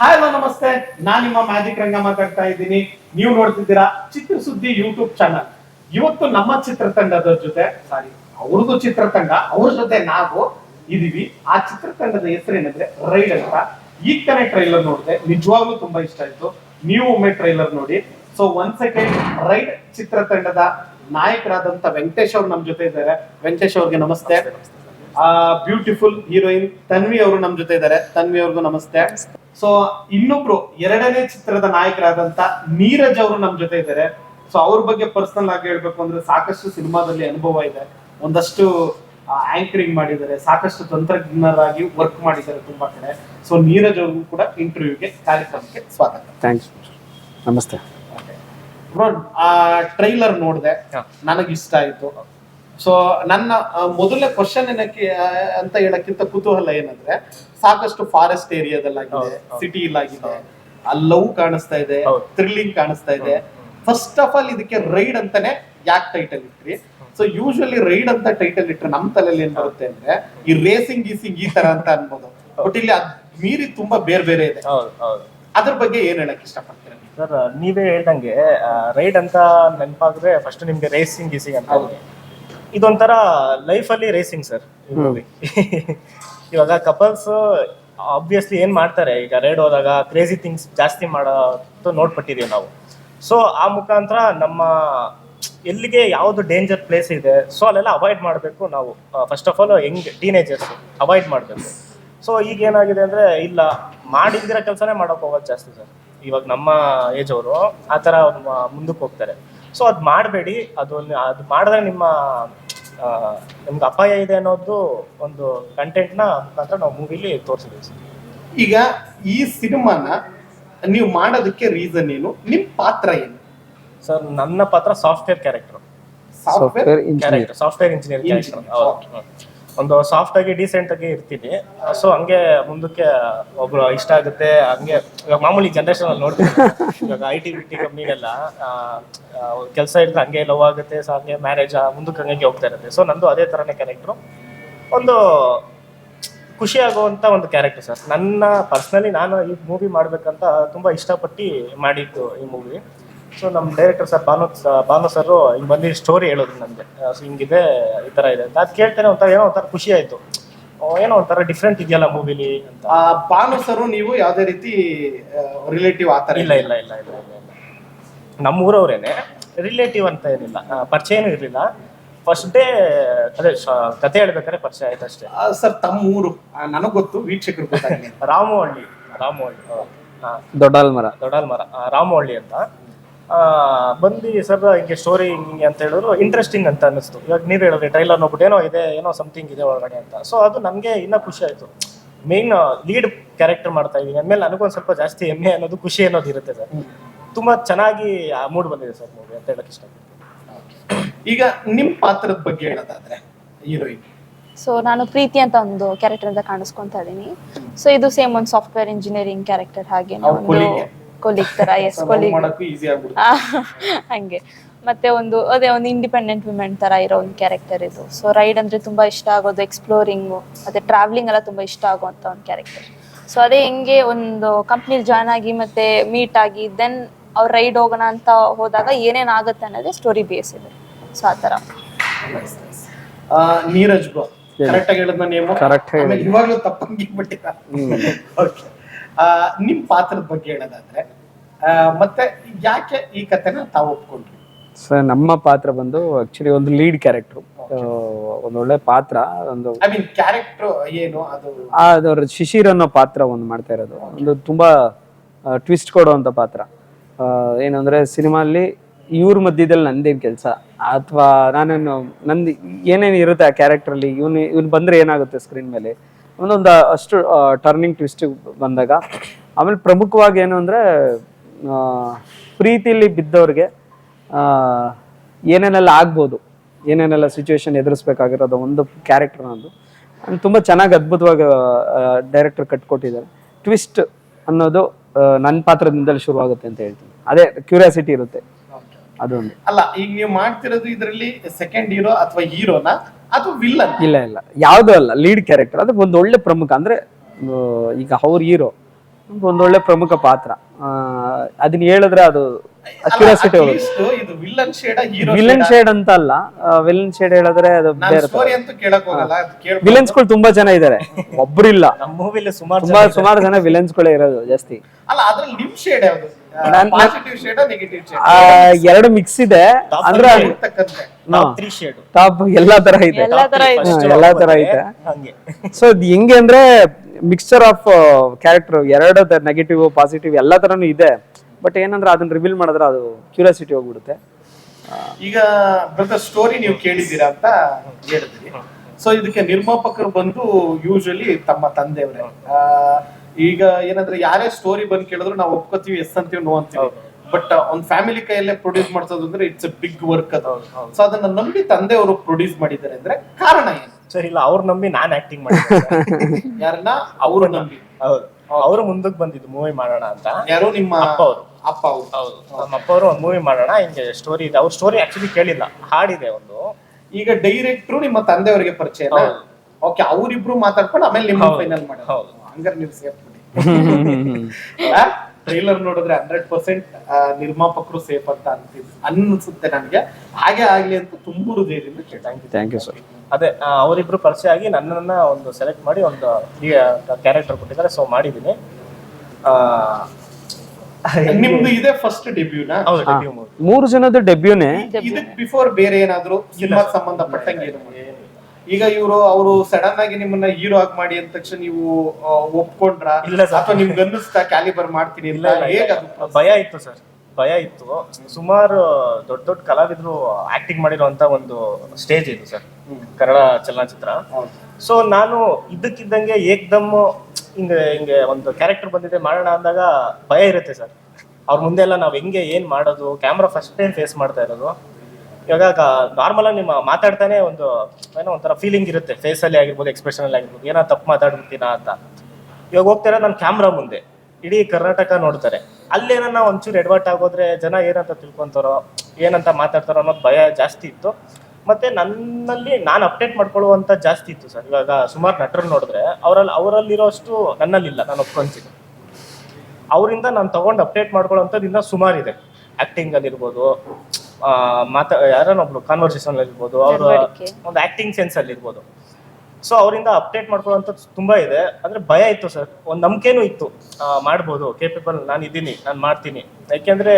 Hi hello ನಮಸ್ತೆ. ನಾನು ನಿಮ್ಮ ಮ್ಯಾಜಿಕ್ ರಂಗ ಮಾತಾಡ್ತಾ ಇದ್ದೀನಿ. ನೀವು ನೋಡ್ತಿದ್ದೀರಾ ಚಿತ್ರಸುದ್ದಿ ಯೂಟ್ಯೂಬ್ ಚಾನಲ್ ಇವತ್ತು ನಮ್ಮ ಚಿತ್ರತಂಡದ ಜೊತೆ ಸಾರಿ ಅವ್ರದ್ದು ಚಿತ್ರತಂಡ, ಅವ್ರ ಜೊತೆ ನಾವು ಇದೀವಿ. ಆ ಚಿತ್ರತಂಡದ ಹೆಸರೇನಂದ್ರೆ ರೈಡ್ ಅಂತ. ಈ ತಾನೇ ಟ್ರೈಲರ್ ನೋಡಿದೆ. ನಿಜವಾಗ್ಲೂ ತುಂಬಾ ಇಷ್ಟ ಆಯ್ತು. ನೀವು ಒಮ್ಮೆ ಟ್ರೈಲರ್ ನೋಡಿ. ಸೊ ಒಂದ್ ಸೆಕೆಂಡ್ ರೈಡ್ ಚಿತ್ರತಂಡದ ನಾಯಕರಾದಂತ ವೆಂಕಟೇಶ್ ಅವ್ರು ನಮ್ ಜೊತೆ ಇದ್ದಾರೆ. ವೆಂಕಟೇಶ್ ಅವ್ರಿಗೆ ನಮಸ್ತೆ. ಬ್ಯೂಟಿಫುಲ್ ಹೀರೋಯಿನ್ ತನ್ವಿ ಅವರು ನಮ್ ಜೊತೆ ಇದ್ದಾರೆ. ತನ್ವಿ ಅವ್ರಿಗೂ ನಮಸ್ತೆ. ಸೊ ಇನ್ನೊಬ್ರು ಎರಡನೇ ಚಿತ್ರದ ನಾಯಕರಾದಂತ ನೀರಜ್ ಅವರು ನಮ್ ಜೊತೆ ಇದ್ದಾರೆ. ಸೊ ಅವ್ರ ಬಗ್ಗೆ ಪರ್ಸನಲ್ ಆಗಿ ಹೇಳ್ಬೇಕು ಅಂದ್ರೆ ಸಾಕಷ್ಟು ಸಿನಿಮಾದಲ್ಲಿ ಅನುಭವ ಇದೆ. ಒಂದಷ್ಟು ಆಂಕರಿಂಗ್ ಮಾಡಿದ್ದಾರೆ. ಸಾಕಷ್ಟು ತಂತ್ರಜ್ಞರಾಗಿ ವರ್ಕ್ ಮಾಡಿದ್ದಾರೆ ತುಂಬಾ ಕಡೆ. ಸೊ ನೀರಜ್ ಅವ್ರಿಗೂ ಕೂಡ ಇಂಟರ್ವ್ಯೂಗೆ ಕಾರ್ಯಕ್ರಮಕ್ಕೆ ಸ್ವಾಗತ. ಥ್ಯಾಂಕ್ಸ್ ನಮಸ್ತೆ. ಆ ಟ್ರೈಲರ್ ನೋಡಿದೆ. ನನಗಿಷ್ಟ ನನಗೆ ಇಷ್ಟ ಆಯ್ತು. ಸೊ ನನ್ನ ಮೊದಲನೇ ಕ್ವಶನ್ ಏನಕ್ಕೆ ಅಂತ ಹೇಳಕ್ಕಿಂತ ಕುತೂಹಲ ಏನಂದ್ರೆ ಸಾಕಷ್ಟು ಫಾರೆಸ್ಟ್ ಏರಿಯಾದಲ್ಲಾಗಿದೆ. ಸಿಟಿ ಆಗಿದೆ ಲವ್ ಕಾಣಿಸ್ತಾ ಇದೆ. ಥ್ರಿಲ್ಲಿಂಗ್ ಕಾಣಿಸ್ತಾ ಇದೆ. ಫಸ್ಟ್ ಆಫ್ ಆಲ್ ಇದಕ್ಕೆ ರೈಡ್ ಅಂತಾನೆ ಯಾಕೆ ಟೈಟಲ್ ಇಟ್ರಿ? ಸೊ ಯೂಶುವಲಿ ರೈಡ್ ಅಂತ ಟೈಟಲ್ ಇಟ್ರೆ ನಮ್ ತಲೆಯಲ್ಲಿ ಏನ್ ಬರುತ್ತೆ ಅಂದ್ರೆ ಈ ರೇಸಿಂಗ್ ಗೀಸಿಂಗ್ ಈ ತರ ಅಂತ ಅನ್ಬೋದು. ಬಟ್ ಇಲ್ಲಿ ಅದ್ ಮೀರಿ ತುಂಬಾ ಬೇರೆ ಬೇರೆ ಇದೆ. ಅದ್ರ ಬಗ್ಗೆ ಏನ್ ಹೇಳಕ್ ಇಷ್ಟಪಡ್ತೀರಾ? ಸರ್ ನೀವೇ ಹೇಳ್ದಂಗೆ ರೈಡ್ ಅಂತ ನೆನಪಾದ್ರೆ ಫಸ್ಟ್ ನಿಮ್ಗೆ ರೇಸಿಂಗ್ ಗೀಸಿಂಗ್ ಅಂತ. ಇದೊಂಥರ ಲೈಫಲ್ಲಿ ರೇಸಿಂಗ್ ಸರ್ ಇವಾಗ ಕಪಲ್ಸ್ ಆಬ್ವಿಯಸ್ಲಿ ಏನ್ ಮಾಡ್ತಾರೆ? ಈಗ ರೈಡ್ ಹೋದಾಗ ಕ್ರೇಜಿ ಥಿಂಗ್ಸ್ ಜಾಸ್ತಿ ಮಾಡೋದು ನೋಡ್ಪಟ್ಟಿದೀವಿ ನಾವು. ಸೊ ಆ ಮುಖಾಂತರ ನಮ್ಮ ಎಲ್ಲಿಗೆ ಯಾವುದು ಡೇಂಜರ್ ಪ್ಲೇಸ್ ಇದೆ ಸೊ ಅಲ್ಲೆಲ್ಲ ಅವಾಯ್ಡ್ ಮಾಡಬೇಕು ನಾವು. ಫಸ್ಟ್ ಆಫ್ ಆಲ್ ಹೆಂಗ್ ಟೀನೇಜರ್ಸ್ ಅವಾಯ್ಡ್ ಮಾಡಬೇಕು. ಸೊ ಈಗ ಏನಾಗಿದೆ ಅಂದ್ರೆ ಇಲ್ಲ ಮಾಡಿದಿರೋ ಕೆಲಸನೇ ಮಾಡೋಕೆ ಹೋಗೋದು ಜಾಸ್ತಿ ಸರ್ ಇವಾಗ ನಮ್ಮ ಏಜ್ ಅವರು ಆ ಥರ ಮುಂದಕ್ಕೆ ಹೋಗ್ತಾರೆ. ಸೊ ಅದು ಮಾಡಬೇಡಿ. ಅದು ಅದು ಮಾಡಿದ್ರೆ ನಿಮ್ಮ ನಿಮ್ಗೆ ಅಪಾಯ ಇದೆ ಅನ್ನೋದು ಒಂದು ಕಂಟೆಂಟ್ನ ಮುಖಾಂತರ ನಾವು ಮೂವಿಲಿ ತೋರಿಸಿದ್ವಿ ಸರ್. ಈಗ ಈ ಸಿನಿಮಾನ ನೀವು ಮಾಡೋದಕ್ಕೆ ರೀಸನ್ ಏನು? ನಿಮ್ಮ ಪಾತ್ರ ಏನು? ಸರ್ ನನ್ನ ಪಾತ್ರ software character software software engineer character ಒಂದು ಸಾಫ್ಟ್ ಆಗಿ ಡೀಸೆಂಟ್ ಆಗಿ ಇರ್ತೀನಿ. ಸೊ ಹಂಗೆ ಮುಂದಕ್ಕೆ ಒಬ್ರು ಇಷ್ಟ ಆಗುತ್ತೆ ಹಂಗೆ ಇವಾಗ ಮಾಮೂಲಿ ಜನರೇಷನ್ ಅಲ್ಲಿ ನೋಡ್ತೀನಿ. ಇವಾಗ ಐ ಟಿ ಬಿ ಟಿ ಕಂಪ್ನಿಗೆಲ್ಲ ಕೆಲಸ ಇದ್ರೆ ಹಂಗೆ ಲವ್ ಆಗುತ್ತೆ ಸೊ ಹಂಗೆ ಮ್ಯಾರೇಜ್ ಮುಂದಕ್ಕೆ ಹಂಗೆ ಹೋಗ್ತಾ ಇರುತ್ತೆ. ಸೊ ನಂದು ಅದೇ ತರನೇ ಕ್ಯಾರೆಕ್ಟ್ರು ಒಂದು ಖುಷಿ ಆಗುವಂತ ಒಂದು ಕ್ಯಾರೆಕ್ಟರ್ ಸರ್ ನನ್ನ ಪರ್ಸ್ನಲಿ ನಾನು ಈ ಮೂವಿ ಮಾಡ್ಬೇಕಂತ ತುಂಬಾ ಇಷ್ಟಪಟ್ಟು ಮಾಡಿದ್ದು ಈ ಮೂವಿ ಸೊ ನಮ್ಮ director sir Bhanu Bhanu sir ಹಿಂಗ್ ಬಂದು ಸ್ಟೋರಿ ಹೇಳೋದು ನನಗೆ ಸೊ ಹಿಂಗಿದೆ ಈ ತರ ಇದೆ ಅಂತ. ಅದು ಕೇಳ್ತೇನೆ ಒಂಥರ ಏನೋ ಒಂಥರ ಖುಷಿ ಆಯ್ತು. ಏನೋ ಒಂಥರ ಡಿಫ್ರೆಂಟ್ ಇದೆಯಲ್ಲ ಮೂವಿಲಿ ಅಂತ. ಆ ಭಾನು ಸರ್ ನೀವು ಯಾವ್ದೇ ರೀತಿ ರಿಲೇಟಿವ್ ಆತರ ಇಲ್ಲ ಇಲ್ಲ ಇಲ್ಲ ಇಲ್ಲ ಇಲ್ಲ ಇಲ್ಲ. ನಮ್ಮ ಊರವ್ರೇನೆ ರಿಲೇಟಿವ್ ಅಂತ ಏನಿಲ್ಲ. ಪರಿಚಯ ಪರಿಚಯನೂ ಇರಲಿಲ್ಲ. ಫಸ್ಟ್ ಡೇ ಅದೇ ಶ- ಕತೆ ಹೇಳ್ಬೇಕಾದ್ರೆ ಪರಿಚಯ ಆಯ್ತು ಅಷ್ಟೇ. ಸರ್ ತಮ್ಮ ಊರು. ನನಗೆ ಗೊತ್ತು ವೀಕ್ಷಕರು ಗೊತ್ತಾಗಲಿ ರಾಮಹಳ್ಳಿ ರಾಮಹಳ್ಳಿ ಹಾ. ದೊಡ್ಡಲ್ಮರ. ದೊಡ್ಡಲ್ಮರ. ಮರ ರಾಮಹಳ್ಳಿ ಅಂತ. ಬಂದು ಸರ್ ಹಿಂಗೆ ಸ್ಟೋರಿ ಹಿಂಗೆ ಅಂತ ಹೇಳಿದ್ರು ಇಂಟ್ರೆಸ್ಟಿಂಗ್ ಅಂತ ಅನ್ನಿಸ್ತು. ಇವಾಗ ನೀವು ಹೇಳಿದ್ರೆ ಟ್ರೈಲರ್ ನೋಡ್ಬಿಟ್ಟು ಏನೋ ಇದೆ ಏನೋ ಸಮಥಿಂಗ್ ಇದೆ ಒಳಗಡೆ ಅಂತ. ಸೊ ಅದು ನಮಗೆ ಇನ್ನೂ ಖುಷಿ ಆಯಿತು. ಮೇನ್ ಲೀಡ್ ಕ್ಯಾರೆಕ್ಟರ್ ಮಾಡ್ತಾ ಇದ್ದೀನಿ ಅಂದಮೇಲೆ ನನಗೊಂದು ಸ್ವಲ್ಪ ಜಾಸ್ತಿ ಹೆಮ್ಮೆ ಅನ್ನೋದು ಖುಷಿ ಅನ್ನೋದು ಇರುತ್ತೆ ಸರ್. ತುಂಬ ಚೆನ್ನಾಗಿ ಮೂಡ್ ಬಂದಿದೆ ಸರ್ ಮೂವಿ ಅಂತ ಹೇಳಕ್ ಇಷ್ಟ ಈಗ ನಿಮ್ಮ ಪಾತ್ರದ ಬಗ್ಗೆ ಹೇಳೋದಾದ್ರೆ ಹೀರೋಯಿನ್. ಸೊ ನಾನು ಪ್ರೀತಿ ಅಂತ ಒಂದು ಕ್ಯಾರೆಕ್ಟರ್ ಅಂತ ಕಾಣಿಸ್ಕೊಂತ ಇದೀನಿ. ಸೊ ಇದು ಸೇಮ್ ಒಂದು ಸಾಫ್ಟ್ವೇರ್ ಇಂಜಿನಿಯರಿಂಗ್ ಕ್ಯಾರೆಕ್ಟರ್ ಹಾಗೆ. ಕೊಲಿಗ್ ತರ ಎಸ್ ಕೊಲೀಗ್ ಹಂಗೆ. ಮತ್ತೆ ಒಂದು ಅದೇ ಒಂದು ಇಂಡಿಪೆಂಡೆಂಟ್ ವಿಮೆನ್ ತರ ಇರೋ ಒಂದು ಕ್ಯಾರೆಕ್ಟರ್ ಇದು. ಸೊ ರೈಡ್ ಅಂದ್ರೆ ತುಂಬಾ ಇಷ್ಟ ಆಗೋದು ಎಕ್ಸ್ಪ್ಲೋರಿಂಗು ಮತ್ತೆ ಟ್ರಾವೆಲಿಂಗ್ ಎಲ್ಲ ತುಂಬಾ ಇಷ್ಟ ಆಗುವಂತ ಒಂದು ಕ್ಯಾರೆಕ್ಟರ್ ಸೊ ಅದೇ ಹೆಂಗೆ ಒಂದು ಕಂಪ್ನಿ ಜಾಯ್ನ್ ಆಗಿ ಮತ್ತೆ ಮೀಟ್ ಆಗಿ ದೆನ್ ಅವ್ರು ರೈಡ್ ಹೋಗೋಣ ಅಂತ ಹೋದಾಗ ಏನೇನ್ ಆಗುತ್ತೆ ಅನ್ನೋದೇ ಸ್ಟೋರಿ ಬೇಸ್ ಇದೆ. ಸೊ ಆ ತರ ಆ, ನೀರಜ್ ಬ್ರೋ ಕರೆಕ್ಟ್ ಆಗಿ ಹೇಳಿದ್ನ ನೇಮು ಕರೆಕ್ಟ್ ಆಗಿ ಇವಾಗಲೂ ಇವಾಗ್ಲೂ ತಪ್ಪಂಗಿ ಬಿಟ್ಟಿಲ್ಲ ಓಕೆ ನಿಮ್ ಪಾತ್ರದ ಬಗ್ಗೆ ಹೇಳೋದಾದ್ರೆ ಮತ್ತೆ ಯಾಕೆ ಈ ಕಥೆನ ತಾವು ಒಪ್ಕೊಂಡ್ರಿ? ಸರ್ ನಮ್ಮ ಪಾತ್ರ ಬಂದು ಆಕ್ಚುಲಿ ಒಂದು ಲೀಡ್ ಕ್ಯಾರೆಕ್ಟರ್ ಒಂದು ಒಳ್ಳೆ ಪಾತ್ರ ಒಂದು ಐ ಮೀನ್ ಕ್ಯಾರೆಕ್ಟರ್ ಏನು ಅದು? ಅದರ ಶಿಶಿರ್ ಅನ್ನೋ ಪಾತ್ರ ಒಂದು ಮಾಡ್ತಾ ಇರೋದು. ಒಂದು ತುಂಬಾ ಟ್ವಿಸ್ಟ್ ಕೊಡುವಂತ ಪಾತ್ರ. ಆ, ಏನಂದ್ರೆ ಸಿನಿಮಾಲ್ಲಿ ಇವ್ರ ಮಧ್ಯದಲ್ಲಿ ನಂದೇನ್ ಕೆಲಸ? ಅಥವಾ ನಾನೇನು ನಂದು ಏನೇನು ಇರುತ್ತೆ ಆ ಕ್ಯಾರೆಕ್ಟರ್ ಅಲ್ಲಿ? ಇವನು ಇವ್ನು ಬಂದ್ರೆ ಏನಾಗುತ್ತೆ ಸ್ಕ್ರೀನ್ ಮೇಲೆ? ಒಂದೊಂದು ಅಷ್ಟು ಟರ್ನಿಂಗ್ ಟ್ವಿಸ್ಟ್ ಬಂದಾಗ. ಆಮೇಲೆ ಪ್ರಮುಖವಾಗಿ ಏನು ಅಂದರೆ ಪ್ರೀತಿಲಿ ಬಿದ್ದವ್ರಿಗೆ ಏನೇನೆಲ್ಲ ಆಗ್ಬೋದು, ಏನೇನೆಲ್ಲ ಸಿಚುವೇಶನ್ ಎದುರಿಸ್ಬೇಕಾಗಿರೋದು ಒಂದು ಕ್ಯಾರೆಕ್ಟರ್ And ತುಂಬ ಚೆನ್ನಾಗಿ ಅದ್ಭುತವಾಗಿ ಡೈರೆಕ್ಟರ್ ಕಟ್ಕೊಟ್ಟಿದ್ದಾರೆ ಟ್ವಿಸ್ಟ್ ಅನ್ನೋದು ನನ್ನ ಪಾತ್ರದಿಂದಲೇ ಶುರುವಾಗುತ್ತೆ ಅಂತ ಹೇಳ್ತೀನಿ. ಅದೇ ಕ್ಯೂರಿಯಾಸಿಟಿ ಇರುತ್ತೆ. ಅದೊಂದು ಅಲ್ಲ, ಈಗ ನೀವು ಮಾಡ್ತಿರೋದು ಇದರಲ್ಲಿ ಸೆಕೆಂಡ್ ಹೀರೋ ಅಥವಾ ಹೀರೋನ ವಿಲ್ಲನ್ ಇಲ್ಲ ಇಲ್ಲ. ಯಾವುದೂ ಅಲ್ಲ ಲೀಡ್ ಕ್ಯಾರೆಕ್ಟರ್ ಅದು ಒಂದು ಒಳ್ಳೆ ಪ್ರಮುಖ ಅಂದ್ರೆ ಆ, ಈಗ ಅವ್ರ ಹೀರೋ ಒಂದೊಳ್ಳೆ ಪ್ರಮುಖ ಪಾತ್ರ. ಆ, ಅದನ್ನ ಹೇಳಿದ್ರೆ ಅದು ಕ್ಯೂರಿಯಾಸಿಟಿ ಹೋಗುತ್ತೆ. ಅಟ್ಲೀಸ್ಟ್ ಇದು villain shade hero villain shade ಅಂತ ಅಲ್ಲ. ವಿಲನ್ ಶೇಡ್ ಹೇಳಿದ್ರೆ ಅದು ನಾನು ಬೇರೆ ಸ್ಟೋರಿ ಗಳು ಕೇಳಕ್ ಹೋಗಲ್ಲ ಅದು ಕೇಳ್ಬೋದು. ವಿಲನ್ಸ್ಗಳು ತುಂಬಾ ಜನ ಇದ್ದಾರೆ ಒಬ್ರಿಲ್ಲ. ನಮ್ಮ ಮೂವಿಲಿ ಸುಮಾರು ತುಂಬಾ ಸುಮಾರು ಜನ ವಿಲನ್ಸ್ಗಳೇ ಇರೋದು ಜಾಸ್ತಿ. ಅಲ್ಲ ಅದ್ರಲ್ಲಿ ನಿಮ್ ಶೇಡ್ ಯಾವ್ದು? ನಾನ್- ಪಾಸಿಟಿವ್ ಶೇಡ ನೆಗೆಟಿವ್ ಶೇಡ್ ಆ, ಎರಡು ಮಿಕ್ಸ್ ಇದೆ. ಅಂದ್ರೆ ಟಾಪ್ ಎಲ್ಲಾ ತರ ಇದೆ. ಎಲ್ಲಾ ತರ ಇದೆ. ಎಲ್ಲಾ ತರ ಐತೆ ಹಂಗೆ. ಸೊ ಅದು ಹೆಂಗೆ ಅಂದ್ರೆ ಮಿಕ್ಸ್ಚರ್ ಆಫ್ ಕ್ಯಾರೆಕ್ಟರ್ ಎರಡು ನೆಗೆಟಿವ್ ಪಾಸಿಟಿವ್ ಎಲ್ಲಾ ತರನು ಇದೆ. ಬಟ್ ಏನಂದ್ರೆ ಅದನ್ನ ರಿವೀಲ್ ಮಾಡಿದ್ರೆ ಅದು ಕ್ಯೂರಿಯಾಸಿಟಿ ಹೋಗ್ಬಿಡುತ್ತೆ. ಈಗ ಬ್ರದರ್ ಸ್ಟೋರಿ ನೀವು ಕೇಳಿದ್ದೀರಾ ಅಂತ ಹೇಳಿದ್ರಿ. ಸೊ ಇದಕ್ಕೆ ನಿರ್ಮಾಪಕರು ಬಂದು ಯೂಶಲಿ ತಮ್ಮ ತಂದೆಯವರೇ. ಆ, ಈಗ ಏನಂದ್ರೆ ಯಾರೇ ಸ್ಟೋರಿ ಬಂದ್ ಕೇಳಿದ್ರು ನಾವು ಒಪ್ಕೋತೀವಿ ಎಸ್ ಅಂತೀವಿ ನೋ ಅಂತೀವಿ. ಬಟ್ ಒಂದ್ ಫ್ಯಾಮಿಲಿ ಕೈಯಲ್ಲೇ ಪ್ರೊಡ್ಯೂಸ್ ಮಾಡ್ಸೋದು ಅಂದ್ರೆ ಇಟ್ಸ್ ಎ ಬಿಗ್ ವರ್ಕ್ ಅದು. ಸೊ ಅದನ್ನ ನಂಬಿ ತಂದೆ ಅವರು ಪ್ರೊಡ್ಯೂಸ್ ಮಾಡಿದ್ದಾರೆ ಅಂದ್ರೆ ಕಾರಣ ಏನು? ಸರ್ ಇಲ್ಲ ಅವ್ರ ನಂಬಿ ನಾನ್ ಆಕ್ಟಿಂಗ್ ಮಾಡಿದ್ದೆ ಯಾರನ್ನ? ಅವರು ನಂಬಿ. ಹೌದು. ಅವರು ಮುಂದಕ್ಕೆ ಬಂದಿದ್ದು ಮೂವಿ ಮಾಡೋಣ ಅಂತ. ಯಾರು? ನಿಮ್ಮ ಅಪ್ಪ ಅವರು ಅಪ್ಪ ಅವರು. ಹೌದು. ನಮ್ಮ ಅಪ್ಪ ಅವರು ಒಂದು ಮೂವಿ ಮಾಡೋಣ ಹಿಂಗೆ ಸ್ಟೋರಿ ಇದೆ. ಅವ್ರ ಸ್ಟೋರಿ ಆಕ್ಚುಲಿ ಕೇಳಿಲ್ಲ. ಹಾಡಿದೆ ಒಂದು. ಈಗ ಡೈರೆಕ್ಟ್ರು ನಿಮ್ಮ ತಂದೆಯವರಿಗೆ ಪರಿಚಯ ಓಕೆ ಅವರಿಬ್ರು ಮಾತಾಡ್ಕೊಂಡು ಆಮೇಲೆ ನಿಮ್ಮ ಫೈನಲ್ ಮಾಡಿ ಹೌದು. ಹಂಗಾರೆ ನೀವು ಸೇಫ್ ಟ್ರೈಲರ್ ನೋಡಿದ್ರೆ ಹಂಡ್ರೆಡ್ ಪರ್ಸೆಂಟ್ ನಿರ್ಮಾಪಕರು ಸೇಫ್ ಅಂತ ಅಂತಿದ್ರು. ಅನ್ಸುತ್ತೆ ನನಗೆ. ಹಾಗೆ ಆಗ್ಲಿ ಅಂತ ತುಂಬು ಹೃದಯದಿಂದ ಕೇಳ್ತಾ ಥ್ಯಾಂಕ್ ಯು ಸರ್ ಅದೇ ಅವರಿಬ್ರು ಪರಿಚಯ ಆಗಿ ನನ್ನನ್ನ ಒಂದು ಸೆಲೆಕ್ಟ್ ಮಾಡಿ ಒಂದು ಕ್ಯಾರೆಕ್ಟರ್ ಕೊಟ್ಟಿದ್ದಾರೆ. ಸೊ ಮಾಡಿದ್ದೀನಿ. ಆ, ನಿಮ್ದು ಇದೆ ಫಸ್ಟ್ ಡೆಬ್ಯೂನಾ ಹೌದು ಡೆಬ್ಯೂ ಮೂವಿ ಮೂರು. ಜನದ ಡೆಬ್ಯೂನೇ ಇದಕ್ಕೆ ಬಿಫೋರ್ ಬೇರೆ ಏನಾದ್ರು ಸಿನಿಮಾ ಸಂಬಂಧಪಟ್ಟಂಗೆ? ಈಗ ಇವರು ಅವರು ಸಡನ್ ಆಗಿ ನಿಮ್ಮನ್ನ ಹೀರೋ ಆಗಿ ಮಾಡಿ ಅಂದ ತಕ್ಷಣ ನೀವು ಒಪ್ಕೊಂಡ್ರ? ಇಲ್ಲ. ಅಥವಾ ನಿಮ್ಗೆ ಅನ್ನಿಸ್ತಾ ಕ್ಯಾಲಿಬರ್ ಮಾಡ್ತೀನಿ ಇಲ್ಲ ಹೇಗ. ಭಯ ಇತ್ತು ಸರ್. ಭಯ ಇತ್ತು. ಸುಮಾರು ದೊಡ್ಡ ದೊಡ್ಡ ಕಲಾವಿದರು ಆಕ್ಟಿಂಗ್ ಮಾಡಿರುವಂತ ಒಂದು ಸ್ಟೇಜ್ ಇದು ಸರ್. ಕನ್ನಡ ಚಲನಚಿತ್ರ. ಸೊ ನಾನು ಇದ್ದಕ್ಕಿದ್ದಂಗೆ ಏಕ್ದಮ್ ಹಿಂಗೆ ಹಿಂಗೆ ಒಂದು ಕ್ಯಾರೆಕ್ಟರ್ ಬಂದಿದೆ ಮಾಡೋಣ ಅಂದಾಗ ಭಯ ಇರುತ್ತೆ ಸರ್. ಅವ್ರ ಮುಂದೆ ಎಲ್ಲ ನಾವು ಹೆಂಗೆ ಏನ್ ಮಾಡೋದು? ಕ್ಯಾಮ್ರಾ ಫಸ್ಟ್ ಟೈಮ್ ಫೇಸ್ ಮಾಡ್ತಾ ಇರೋದು. ಇವಾಗ ನಾರ್ಮಲ್ ನಿಮ್ಮ ಮಾತಾಡ್ತಾನೆ ಒಂದು, ಏನೋ ಒಂಥರ ಫೀಲಿಂಗ್ ಇರುತ್ತೆ. ಫೇಸ್ ಅಲ್ಲಿ ಆಗಿರ್ಬೋದು ಎಕ್ಸ್ಪ್ರೆಷನ್ ಅಲ್ಲಿ ಆಗಿರ್ಬೋದು. ಏನೋ ತಪ್ಪು ಮಾತಾಡ್ಬಿಡ್ತೀನಾ ಅಂತ. ಇವಾಗ ಹೋಗ್ತಾರೆ ನನ್ನ ಕ್ಯಾಮ್ರಾ ಮುಂದೆ. ಇಡೀ ಕರ್ನಾಟಕ ನೋಡ್ತಾರೆ. ಅಲ್ಲೇನ ಒಂಚೂರು ಎಡವಟ್ ಆಗೋದ್ರೆ ಜನ ಏನಂತ ತಿಳ್ಕೊಂತಾರೋ, ಏನಂತ ಮಾತಾಡ್ತಾರೋ ಅನ್ನೋದು ಭಯ ಜಾಸ್ತಿ ಇತ್ತು. ಮತ್ತೆ ನನ್ನಲ್ಲಿ, ನಾನು ಅಪ್ಡೇಟ್ ಮಾಡ್ಕೊಳ್ಳುವಂತ ಜಾಸ್ತಿ ಇತ್ತು ಸರ್. ಇವಾಗ ಸುಮಾರು ನಟರು ನೋಡಿದ್ರೆ ಅವರಲ್ಲಿ ಅವರಲ್ಲಿರೋಷ್ಟು ನನ್ನಲ್ಲಿಲ್ಲ, ನಾನು ಒಪ್ಕೊಂತೀನಿ. ಅವರಿಂದ ನಾನು ತಗೊಂಡು ಅಪ್ಡೇಟ್ ಮಾಡ್ಕೊಳ್ಳೋಂಥದ್ದು ಇನ್ನೂ ಸುಮಾರಿದೆ ಆಕ್ಟಿಂಗ್ ಅಲ್ಲಿ ಯಾರೋ ಒಬ್ರು ಮಾತಾ ಕಾನ್ವರ್ಸೇಷನ್ ಇರ್ಬೋದು ಅವರ ಒಂದು ಆಕ್ಟಿಂಗ್ ಸೆನ್ಸ್ ಅಲ್ಲಿ ಇರ್ಬೋದು. ಸೊ ಅವರಿಂದ ಅಪ್ಡೇಟ್ ಮಾಡ್ಕೊಳ್ಳೋಂಥದ್ದು ತುಂಬಾ ಇದೆ. ಅಂದ್ರೆ ಭಯ ಇತ್ತು ಸರ್ ಒಂದು ನಂಬಿಕೆನೂ ಇತ್ತು. ಮಾಡ್ಬೋದು. ಕೇಪೇಬಲ್ ನಾನು ಇದ್ದೀನಿ. ನಾನು ಮಾಡ್ತೀನಿ. ಯಾಕೆಂದ್ರೆ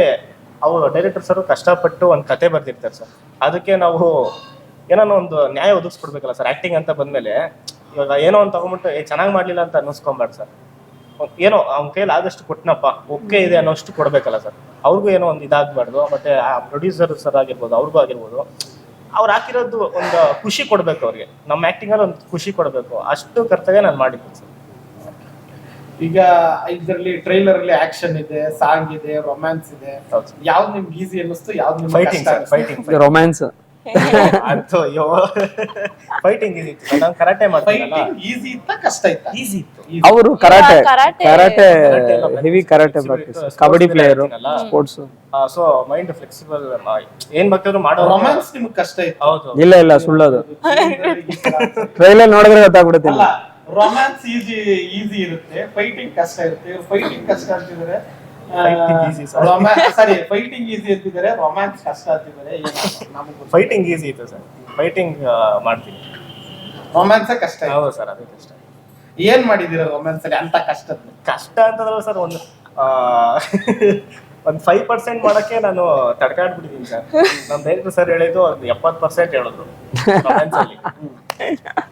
ಅವರು ಡೈರೆಕ್ಟರ್ ಸರ್ ಕಷ್ಟಪಟ್ಟು ಒಂದು ಕತೆ ಬರ್ದಿರ್ತಾರೆ ಸರ್ ಅದಕ್ಕೆ ನಾವು ಏನೋ ಒಂದು ನ್ಯಾಯ ಒದಗಿಸ್ಕೊಡ್ಬೇಕಲ್ಲ ಸರ್ ಆಕ್ಟಿಂಗ್ ಅಂತ ಬಂದ್ಮೇಲೆ. ಇವಾಗ ಏನೋ ಒಂದು ತಗೊಂಡ್ಬಿಟ್ಟು ಏ ಚೆನ್ನಾಗಿ ಮಾಡಲಿಲ್ಲ ಅಂತ ಅನ್ನಿಸ್ಕೊಂಬಾರ್ದು ಸರ್ ಏನೋ ಅವ್ನ ಕೈಲಿ ಆದಷ್ಟು ಕೊಟ್ಟನಪ್ಪ ಒಪ್ಪಿಗೆ ಇದೆ ಅನ್ನೋಷ್ಟು ಕೊಡ್ಬೇಕಲ್ಲ ಸರ್ ಅವ್ರಿಗೂ ಏನೋ ಒಂದು ಇದಾಗಬಾರ್ದು ಮತ್ತೆ ಆ ಪ್ರೊಡ್ಯೂಸರ್ ಸರ್ ಆಗಿರ್ಬೋದು ಅವ್ರಿಗೂ ಆಗಿರ್ಬೋದು. ಅವ್ರು ಹಾಕಿರೋದು ಒಂದು ಖುಷಿ ಕೊಡಬೇಕು ಅವ್ರಿಗೆ. ನಮ್ಮ ಆಕ್ಟಿಂಗ್ ಅಲ್ಲಿ ಒಂದು ಖುಷಿ ಕೊಡಬೇಕು. ಅಷ್ಟು ಕರ್ತವ್ಯ ನಾನು ಮಾಡಿದ್ದೀನಿ ಸರ್. ಈಗ ಇದರಲ್ಲಿ ಟ್ರೈಲರ್ ಅಲ್ಲಿ ಆಕ್ಷನ್ ಇದೆ ಸಾಂಗ್ ಇದೆ ರೊಮ್ಯಾನ್ಸ್ ಇದೆ. ಯಾವ್ದು ನಿಮ್ಗೆ ಈಸಿ ಅನ್ನಿಸ್ತು ಯಾವ್ದು ನಿಮ್ಗೆ ಫೈಟಿಂಗ್? ಫೈಟಿಂಗ್ ರೊಮ್ಯಾನ್ಸ್ ಅದು ಅಯ್ಯೋ. ಫೈಟಿಂಗ್ ಈಸಿ ಇತ್ತು. ನಾನು ಕರಾಟೆ ಫೈಟಿಂಗ್ ಈಸಿ ಇತ್ತ ಕಷ್ಟ ಇತ್ತ? ಈಸಿ ಇತ್ತು. ಅವರು karate karate- karate heavy karate practice kabaddi player. Sports so mind flexible ಏನ್ ಬೇಕಾದ್ರೂ ಮಾಡೋ ರೊಮ್ಯಾನ್ಸ್ ನಿಮ್ಗೆ ಕಷ್ಟ ಇತ್ತು. ಹೌದು. ಇಲ್ಲ ಇಲ್ಲ ಸುಳ್ಳೋದು. ಟ್ರೈಲರ್ ನೋಡಿದ್ರೆ ಗೊತ್ತಾಗ್ಬಿಡುತ್ತೆ ರೊಮ್ಯಾನ್ಸ್ ಈಸಿ ಈಸಿ ಇರುತ್ತೆ. ಫೈಟಿಂಗ್ ಕಷ್ಟ ಇರುತ್ತೆ. ಫೈಟಿಂಗ್ ಕಷ್ಟ sir. ಸಾರಿ ಫೈಟಿಂಗ್ ಈಸಿ ಅಂತಿದ್ದಾರೆ ರೊಮ್ಯಾನ್ಸ್ ಕಷ್ಟ ಅಂತಿದ್ದಾರೆ ನಮಗೆ ಫೈಟಿಂಗ್ ಈಸಿ ಇತ್ತು ಸರ್. ಫೈಟಿಂಗ್ ಮಾಡ್ತೀನಿ. ರೊಮ್ಯಾನ್ಸ್ ಕಷ್ಟ. ಹೌದು ಸರ್ ಅದೇ ಕಷ್ಟ. ಏನ್ ಮಾಡಿದೀರ ರೊಮ್ಯಾನ್ಸ್ ಅಲ್ಲಿ ಅಂತ ಕಷ್ಟ ಕಷ್ಟ ಅಂತಂದ್ರೆ ಸರ್ ಒಂದು ಆ, ಒಂದ್ ಫೈವ್ ಪರ್ಸೆಂಟ್ ಮಾಡಕ್ಕೆ ನಾನು ತಡ್ಕಾಡ್ಬಿಟ್ಟಿದ್ದೀನಿ ಸರ್. ನಮ್ಮ ಡೈರೆಕ್ಟರ್ ಸರ್ ಹೇಳಿದ್ದು ಒಂದು ಎಪ್ಪತ್ತು ಪರ್ಸೆಂಟ್ ಹೇಳಿದ್ರು.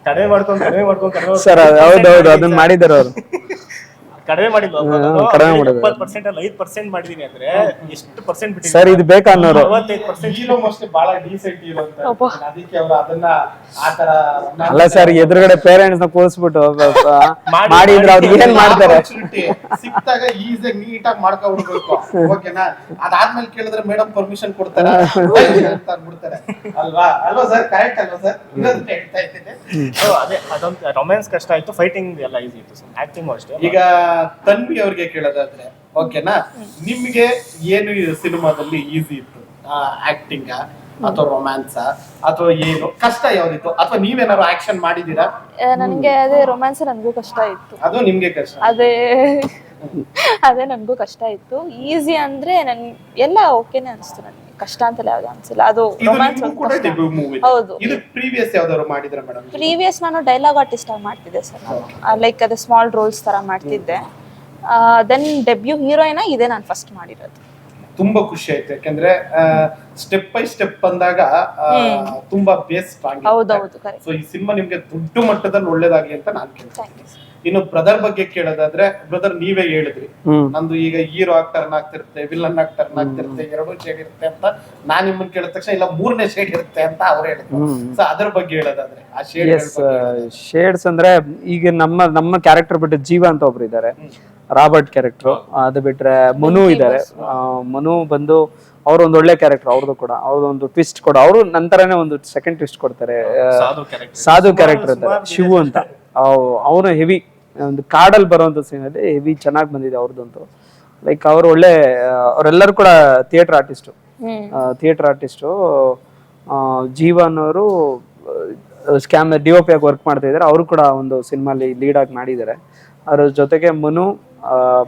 ಕಡಿಮೆ ಮಾಡ್ಕೊಂಡು ಕಡಿಮೆ ಮಾಡ್ಕೊಂಡು ಕಡಿಮೆ ಸರ್ ಹೌದೌದು ಅದನ್ನ ಮಾಡಿದಾರ ಅವರು. ಕಡಿಮೆ ಮಾಡಿದ್ವು ಹ್ಮ್, ಕಡಿಮೆ ಮಾಡಿದ್ರು. ಇಪ್ಪತ್ತು ಪರ್ಸೆಂಟ್ ಅಲ್ಲಿ ಐದು ಪರ್ಸೆಂಟ್ ಮಾಡಿದೀನಿ ಅಂದ್ರೆ ಎಷ್ಟು ಪರ್ಸೆಂಟ್ ಸರ್ ಇದು ಬೇಕಾ ಅನ್ನೋರು? ಅರವತ್ತೈದು ಪರ್ಸೆಂಟ್ ಹೀರೋ ಮೋಸ್ಟ್ಲಿ ಬಹಳ ಡೀಸೆಂಟ್ ಅಬ್ಬಾ. ಅದಕ್ಕೆ ಅವರು ಅದನ್ನ ಆತರ ಅಲ್ಲ ಸರ್ ಎದುರುಗಡೆ ಪೇರೆಂಟ್ಸ್ನ ಕೂರಿಸ್ಬಿಟ್ಟು ಮಾಡಿ- ಮಾಡಿದ್ರೆ ಅವ್ರು ಏನ್ ಮಾಡ್ತಾರೆ? Opportunity ಸಿಕ್ತಾಗ ಈಸಿಯಾಗಿ ನೀಟಾಗಿ ಮಾಡ್ಕೊಂಡ್ಬಿಡ್ಬೇಕು ಓಕೆನಾ ಅದಾದ್ಮೇಲೆ ಕೇಳಿದ್ರೆ ಮೇಡಮ್ ಪರ್ಮಿಷನ್ ಕೊಡ್ತಾರೆ. ಅಂತ ಅಂದ್ಬಿಡ್ತಾರೆ. ಅಲ್ವಾ? ಅಲ್ವಾ ಸರ್ ಕರೆಕ್ಟ್ ಅಲ್ವಾ ಸರ್ ಇನ್ನೊಂದು ಹೇಳ್ತಾ ಇದ್ದೀನಿ. ಅದೇ ಅದೊಂದು ರೊಮ್ಯಾನ್ಸ್ ಕಷ್ಟ ಆಯ್ತು ಫೈಟಿಂಗ್ ಎಲ್ಲ ಈಸಿ ಇತ್ತು ಸರ್ ಆಕ್ಟಿಂಗ್ ಅಷ್ಟೇ. ಈಗ ತನ್ವಿ ಅವ್ರಿಗೆ ಕೇಳೋದಾದ್ರೆ ಓಕೆನಾ? ನಿಮ್ಗೆ ಏನು ಈ ಸಿನಿಮಾದಲ್ಲಿ ಈಸಿ ಇತ್ತು? ಆಕ್ಟಿಂಗ್ ಅಥವಾ ರೊಮ್ಯಾನ್ಸ್ ಅಥವಾ ಏನು? ಕಷ್ಟ ಯಾವ್ದಿತ್ತು? ಅಥವಾ ನೀವೇನಾದ್ರು ಆಕ್ಷನ್ ಮಾಡಿದೀರಾ ನನಗೆ ಅದೇ ರೊಮ್ಯಾನ್ಸ್ ನನಗೂ ಕಷ್ಟ ಇತ್ತು. ಅದು ನಿಮ್ಗೆ ಕಷ್ಟ? ಅದೇ ಅದೇ ನನಗೂ ಕಷ್ಟ ಇತ್ತು. ಈಸಿ ಅಂದ್ರೆ ನನ್ ಎಲ್ಲ ಓಕೆನೆ ಅನಿಸ್ತು ನನಗೆ. ಕಷ್ಟ ಅಂತಲೇ ಯಾವ್ದು ಅನ್ಸಿಲ್ಲ. ಅದು ರೊಮ್ಯಾನ್ಸ್ ಹೌದು. ಪ್ರೀವಿಯಸ್ ಯಾವ್ದಾದ್ರು ಮಾಡಿದ್ರ ಮೇಡಮ್ ಪ್ರೀವಿಯಸ್ ನಾನು ಡೈಲಾಗ್ ಆರ್ಟಿಸ್ಟ್ ಆಗಿ ಮಾಡ್ತಿದ್ದೆ ಸರ್ ನಾನು. ಲೈಕ್ ಅದೇ ಸ್ಮಾಲ್ ರೋಲ್ಸ್ ತರ ಮಾಡ್ತಿದ್ದೆ. ದೆನ್ ಡೆಬ್ಯೂ ಹೀರೋಯಿನ ಇದೇ ನಾನು ಫಸ್ಟ್ ಮಾಡಿರೋದು. ತುಂಬಾ ಖುಷಿ ಆಯ್ತು. ಯಾಕಂದ್ರೆ ಸ್ಟೆಪ್ ಬೈ ಸ್ಟೆಪ್ ಬಂದಾಗ ಆ, ತುಂಬಾ ಬೇಸ್ ಹೌದೌದು ಕರೆಕ್ಟ್ ಸೊ ಈ ಸಿನಿಮಾ ನಿಮ್ಗೆ ದೊಡ್ಡ ಮಟ್ಟದಲ್ಲಿ ಒಳ್ಳೇದಾಗಿ ಅಂತ ನಾನ್ ಕೇಳ್ತೀನಿ. ಥ್ಯಾಂಕ್ ಯು ಇನ್ನು ಬ್ರದರ್ ಬಗ್ಗೆ ಕೇಳೋದಾದ್ರೆ ಬ್ರದರ್ ನೀವೇ ಹೇಳಿದ್ರಿ. ಹ್ಮ್. ನಂದು ಈಗ ಹೀರೋ ಟರ್ನ್ ಆಗ್ತಿರುತ್ತೆ ವಿಲನ್ ಆಗಿ ಟರ್ನ್ ಆಗ್ತಿರುತ್ತೆ ಎರಡು ಶೇಡ್ ಇರುತ್ತೆ ಅಂತ ನಾನ್ ನಿಮ್ಮನ್ ಕೇಳಿದ ತಕ್ಷಣ ಇಲ್ಲ ಮೂರನೇ ಶೇಡ್ ಇರುತ್ತೆ ಅಂತ ಅವ್ರು ಹೇಳಿದ್ರು. ಹ್ಮ್. ಸೊ ಅದ್ರ ಬಗ್ಗೆ ಹೇಳೋದಾದ್ರೆ ಆ ಶೇಡ್ ಎಸ್ ಶೇಡ್ಸ್ ಅಂದ್ರೆ ಈಗ ನಮ್ಮ ನಮ್ಮ ಕ್ಯಾರೆಕ್ಟರ್ ಬಿಟ್ಟು ಜೀವ ಅಂತ ಒಬ್ರು ಇದ್ದಾರೆ. Robert character. ಅದು ಬಿಟ್ರೆ ಮನು ಇದ್ದಾರೆ ಮನು ಬಂದು ಅವ್ರು ಒಂದು ಒಳ್ಳೆ ಕ್ಯಾರೆಕ್ಟರ್ ಅವ್ರದ್ದು ಕೂಡ. ಅವ್ರದ್ದು ಒಂದು ಟ್ವಿಸ್ಟ್ ಕೂಡ. ಅವರು ನಂತರನೇ ಒಂದು ಸೆಕೆಂಡ್ ಟ್ವಿಸ್ಟ್ ಕೊಡ್ತಾರೆ. ಸಾಧು ಕ್ಯಾರೆಕ್ಟರ್ ಇದ್ದಾರೆ ಶಿವು ಅಂತ. ಅವನು ಹೆವಿ ಒಂದು ಕಾಡಲ್ಲಿ ಬರುವಂತ ಸೀನ್ ಅಲ್ಲಿ ಹೆವಿ ಚೆನ್ನಾಗಿ ಬಂದಿದೆ ಅವ್ರದ್ದಂತೂ ಲೈಕ್ ಅವ್ರು ಒಳ್ಳೆ ಅವರೆಲ್ಲರೂ ಕೂಡ theatre artist theatre artist Jeevan ಅವರು ಸ್ಕ್ಯಾಮ್ ಡಿ ಒ ಪಿ ಆಗಿ ವರ್ಕ್ ಮಾಡ್ತಾ ಇದ್ದಾರೆ ಅವರು ಕೂಡ ಒಂದು ಸಿನಿಮಾಲಿ ಲೀಡ್ ಆಗಿ ಮಾಡಿದ್ದಾರೆ. ಅದ್ರ ಜೊತೆಗೆ ಮನು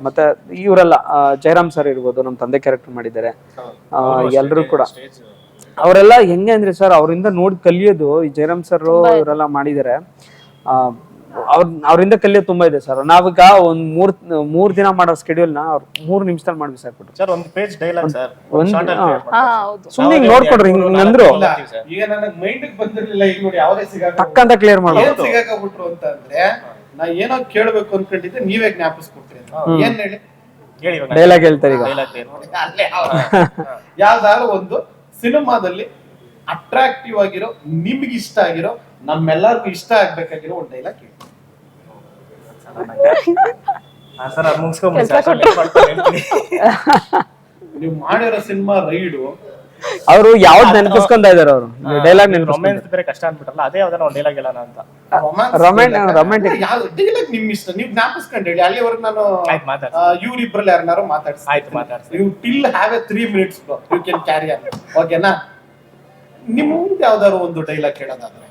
ಮತ್ತೆ ಇವರೆಲ್ಲ ಜಯರಾಮ್ ಸರ್ ಇರ್ಬೋದು ನಮ್ಮ ತಂದೆ ಕ್ಯಾರೆಕ್ಟರ್ ಮಾಡಿದ್ದಾರೆ. ಎಲ್ಲರೂ ಕೂಡ. ಅವರೆಲ್ಲ ಹೆಂಗೆ ಅಂದ್ರೆ ಸರ್ ಅವರಿಂದ ನೋಡಿ ಕಲಿಯೋದು ಈ ಜಯರಾಮ್ ಸರ್ ಇವರೆಲ್ಲ ಮಾಡಿದ್ದಾರೆ. ಆ, ಅವ್ರ ಅವರಿಂದ ಕಲಿಯೋದು ತುಂಬಾ ಇದೆ ಸರ್ ನಾವೀಗ ಒಂದ್ ಮೂರ್ ಮೂರ್ ದಿನ ಮಾಡೋ ಸ್ಕೆಡ್ಯೂಲ್ನ ಅವ್ರು ಮೂರ್ ನಿಮಿಷದಲ್ಲಿ ಮಾಡಿ ಸರ್ ಒಂದು ಪೇಜ್ ಡೈಲಾಗ್ ಸರ್ ಒಂದು- ಸುಮ್ಮನೆ ಹಿಂಗ್ ನೋಡ್ಕೊಡ್ರಿ ಹಿಂಗ್ ಅಂದ್ರು. ಈಗ ನನಗೆ ಮೈಂಡ್ ಬಂದಿರಲಿಲ್ಲ ಈಗ ನೋಡಿ ಯಾವ್ದೇ ಸಿಗಾಕ ತಕ್ಕಂತ ಕ್ಲಿಯರ್ ಮಾಡ್ಬೋದು ಸಿಗಾಕ ಬಿಟ್ರು ಅಂತ ಅಂದ್ರೆ ನಾ ಏನೋ ಕೇಳ್ಬೇಕು ಅನ್ಕೊಂಡಿದ್ದೆ ನೀವೇ ಜ್ಞಾಪಿಸ್ಕೊಟ್ರಿ ಅಂತ. ಏನ್ ಹೇಳಿ? ಹೇಳಿ ಡೈಲಾಗ್ ಹೇಳ್ತಾರೆ ಈಗ. ಡೈಲಾಗ್ ಅಲ್ಲೇ ಯಾವ್ದಾದ್ರು ಒಂದು ಸಿನಿಮಾದಲ್ಲಿ ಅಟ್ರಾಕ್ಟಿವ್ ಆಗಿರೋ ನಿಮ್ಗೆ ಇಷ್ಟ ಆಗಿರೋ ನಮ್ಮೆಲ್ಲರಿಗೂ ಇಷ್ಟ ಆಗ್ಬೇಕಾಗಿರೋ ಒಂದು ಡೈಲಾಗ್ ಹೇಳಿ. ಸರ್ ಅದು ಹೇಳ್ತೀನಿ. ನೀವು ಮಾಡಿರೋ ಸಿನಿಮಾ ರೈಡು. ಅವರು ಯಾವ್ದು ನೆನಪಿಸ್ಕೊಂತ ಇದಾರೆ ಅವರು? ಡೈಲಾಗ್ ನೆನಪಿಸ್ಕೊಂತ ರೊಮ್ಯಾನ್ಸ್ ಬೇರೆ ಕಷ್ಟ ಅನ್ಬಿಟ್ಟಲ್ಲ ಅದೇ ಯಾವ್ದಾರ ಒಂದು ಡೈಲಾಗ್ ಹೇಳೋಣ ಅಂತ. Roman- romantic. ಯಾವ್ದು ಡೈಲಾಗ್ ನಿಮ್ ಇಷ್ಟ ನೀವು ಜ್ಞಾಪಿಸ್ಕೊಂಡು ಹೇಳಿ. ಅಲ್ಲಿವರೆಗೆ ನಾನು ಆಯ್ತು ಮಾತಾಡ್ಸಿ. ಇವ್ರಿಬ್ರಲ್ಲಿ ಯಾರನ್ನಾರು ಮಾತಾಡ್ಸಿ. ಆಯ್ತು ಮಾತಾಡ್ಸಿ. You till have a three minutes you can carry on ಓಕೆನಾ ನಿಮ್ದು ಯಾವ್ದಾದ್ರು ಒಂದು ಡೈಲಾಗ್ ಕೇಳೋದಾದ್ರೆ?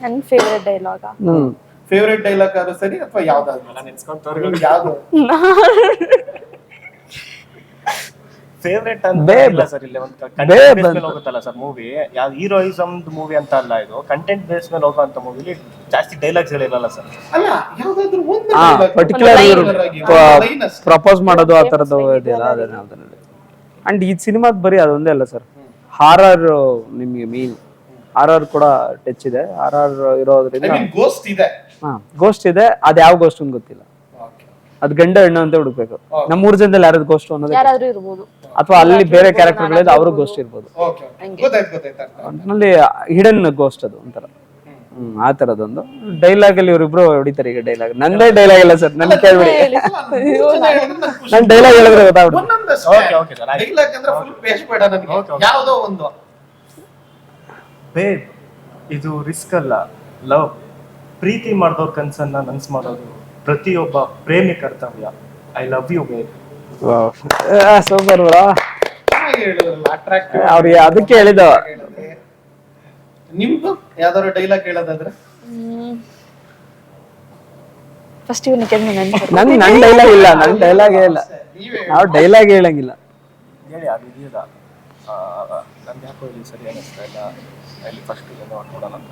ನನ್ನ ಫೇವ್ರೆಟ್ ಡೈಲಾಗ ಹ್ಮ್. ಫೇವ್ರೆಟ್ ಡೈಲಾಗ್ ಆದ್ರೂ ಸರಿ ಅಥವಾ ಯಾವ್ದಾದ್ರು? ಎಲ್ಲ ನೆನ್ಸ್ಕೊಂತವ್ರು ನಿಮ್ಗೆ ಯಾವ್ದು? ಫೇವ್ರೆಟ್ ಅಂತ. ಇಲ್ಲ ಸರ್ ಇಲ್ಲಿ ಒಂದು ಕಂಟೆಂಟ್ ಬೇಸ್ ಅಂತ. ಮೇಲೆ ಹೋಗುತ್ತಲ್ಲ ಸರ್ ಮೂವಿ ಯಾವ ಹೀರೋಯಿಸಮ್ ಮೂವಿ ಅಂತ ಅಲ್ಲ ಇದು ಕಂಟೆಂಟ್ ಬೇಸ್ ಮೇಲೆ ಹೋಗುವಂತ ಮೂವಿಲಿ ಜಾಸ್ತಿ ಡೈಲಾಗ್ಸ್ ಹೇಳಿರಲ್ಲ ಸರ್ ಅಲ್ಲ ಯಾವ್ದಾದ್ರು ಒಂದು ಹಾ dialogue. ಪರ್ಟಿಕ್ಯುಲರ್ ಒಂದು ಇವರು ಆಗಿ, ಪ- line ಅಷ್ಟೇ. ಪ್ರಪೋಸ್ ಮಾಡೋದು ಆ ತರದ್ದು ಇದೆಯಲ್ಲ ಅದನ್ನ ಅದನ್ನ ಅಂಡ್ ಈ ಸಿನಿಮಾದ ಬರೀ ಅದೊಂದೇ ಅಲ್ಲ ಸರ್ ಹಾರರ್ ನಿಮಗೆ ಮೀನ್ ಹಾರರ್ ಕೂಡ ಟಚ್ ಇದೆ ಹಾರರ್ ಆರ್ ಇರೋದ್ರಿಂದ mean, ghost ಇದೆ ಹಾ ಗೋಸ್ಟ್ ಇದೆ ಅದ್ ಯಾವ ಗೋಸ್ಟ್ ಅಂತ ಗೊತ್ತಿಲ್ಲ. ಅದ್ ಗಂಡ ಹೆಣ್ಣು ಅಂತ ಹುಡುಕ್ಬೇಕು. ನಮ್ಮ ಮೂರ್ ಜನದಲ್ಲಿ ಯಾರು ಗೋಸ್ಟ್ ಅನ್ನೋದು ಯಾರಾದ್ರೂ ಇರ್ಬೋದು. ಅಥವಾ ಅಲ್ಲಿ ಬೇರೆ ಕ್ಯಾರೆಕ್ಟರ್ಗಳಿದೆ ಅವ್ರ ಗೋಸ್ಟ್ ಇರ್ಬೋದು. ಓಕೆ. ಗೊತ್ತಾಯ್ತು ಗೊತ್ತಾಯ್ತು ಅರ್ಥ ಆಯ್ತು. ಒಟ್ನಲ್ಲಿ ಹಿಡನ್ ಗೋಸ್ಟ್ ಅದು ಒಂಥರ. ಹ್ಮ್ ಆ ತರದೊಂದು. ಡೈಲಾಗ್ ಅಲ್ಲಿ ಇವ್ರಿಬ್ರು ಹೊಡಿತಾರೆ ಈಗ ಡೈಲಾಗ್ ನಂದೇ ಡೈಲಾಗ್ ಇಲ್ಲ ಸರ್ ನನ್ ಕೇಳ್ಬಿಡಿ. ನಂಗ್ ಖುಷಿ. ನನ್ ಡೈಲಾಗ್ ಹೇಳಿದ್ರೆ ಗೊತ್ತಾಗ್ಬಿಡುತ್ತೆ. ಒಂದೊಂದಷ್ಟೇ. Okay, okay, sir, ಆಯ್ತು. ಅಂದ್ರೆ full page ಬೇಡ ನನಗೆ. Okay, okay. ಯಾವ್ದೋ ಒಂದು. ಬೇಬ್ ಇದು ರಿಸ್ಕ್ ಅಲ್ಲ. ಲವ್ ಪ್ರೀತಿ ಮಾಡ್ದವ್ರ ಕನ್ಸನ್ನ ನನ್ಸ್ ಮಾಡೋದು. ಪ್ರತಿಯೊಬ್ಬ ಪ್ರೇಮಿ ಕರ್ತವ್ಯ. I love you babe super bro attractive ಅವ್ರಿಗೆ ಅದಕ್ಕೆ ಹೇಳಿದ ಹೇಳಿದ್ರಿ. ನಿಮ್ದು ಯಾವ್ದಾದ್ರು ಡೈಲಾಗ್ ಹೇಳೋದಾದ್ರೆ? ಫಸ್ಟ್ ಇವ್ನ ಕೆಮ್ಮಿ ನೆನ್ಪು ನನ್ ನನ್ ಡೈಲಾಗ್ ಇಲ್ಲ ನನ್ ಡೈಲಾಗ್ ಇಲ್ಲ. ನೀವೇ ಡೈಲಾಗ್ ಹೇಳಂಗಿಲ್ಲ. ಹೇಳಿ ಅದು ಇದೆಯಲ್ಲ. ನನ್ಗೆ ಯಾಕೋ ಇಲ್ಲಿ ಸರಿ ಅನಿಸ್ತಾ ಇಲ್ಲ. ಇಲ್ಲಿ ಫಸ್ಟ್ ಏನೋ ನೋಡೋಣ ಅಂತ.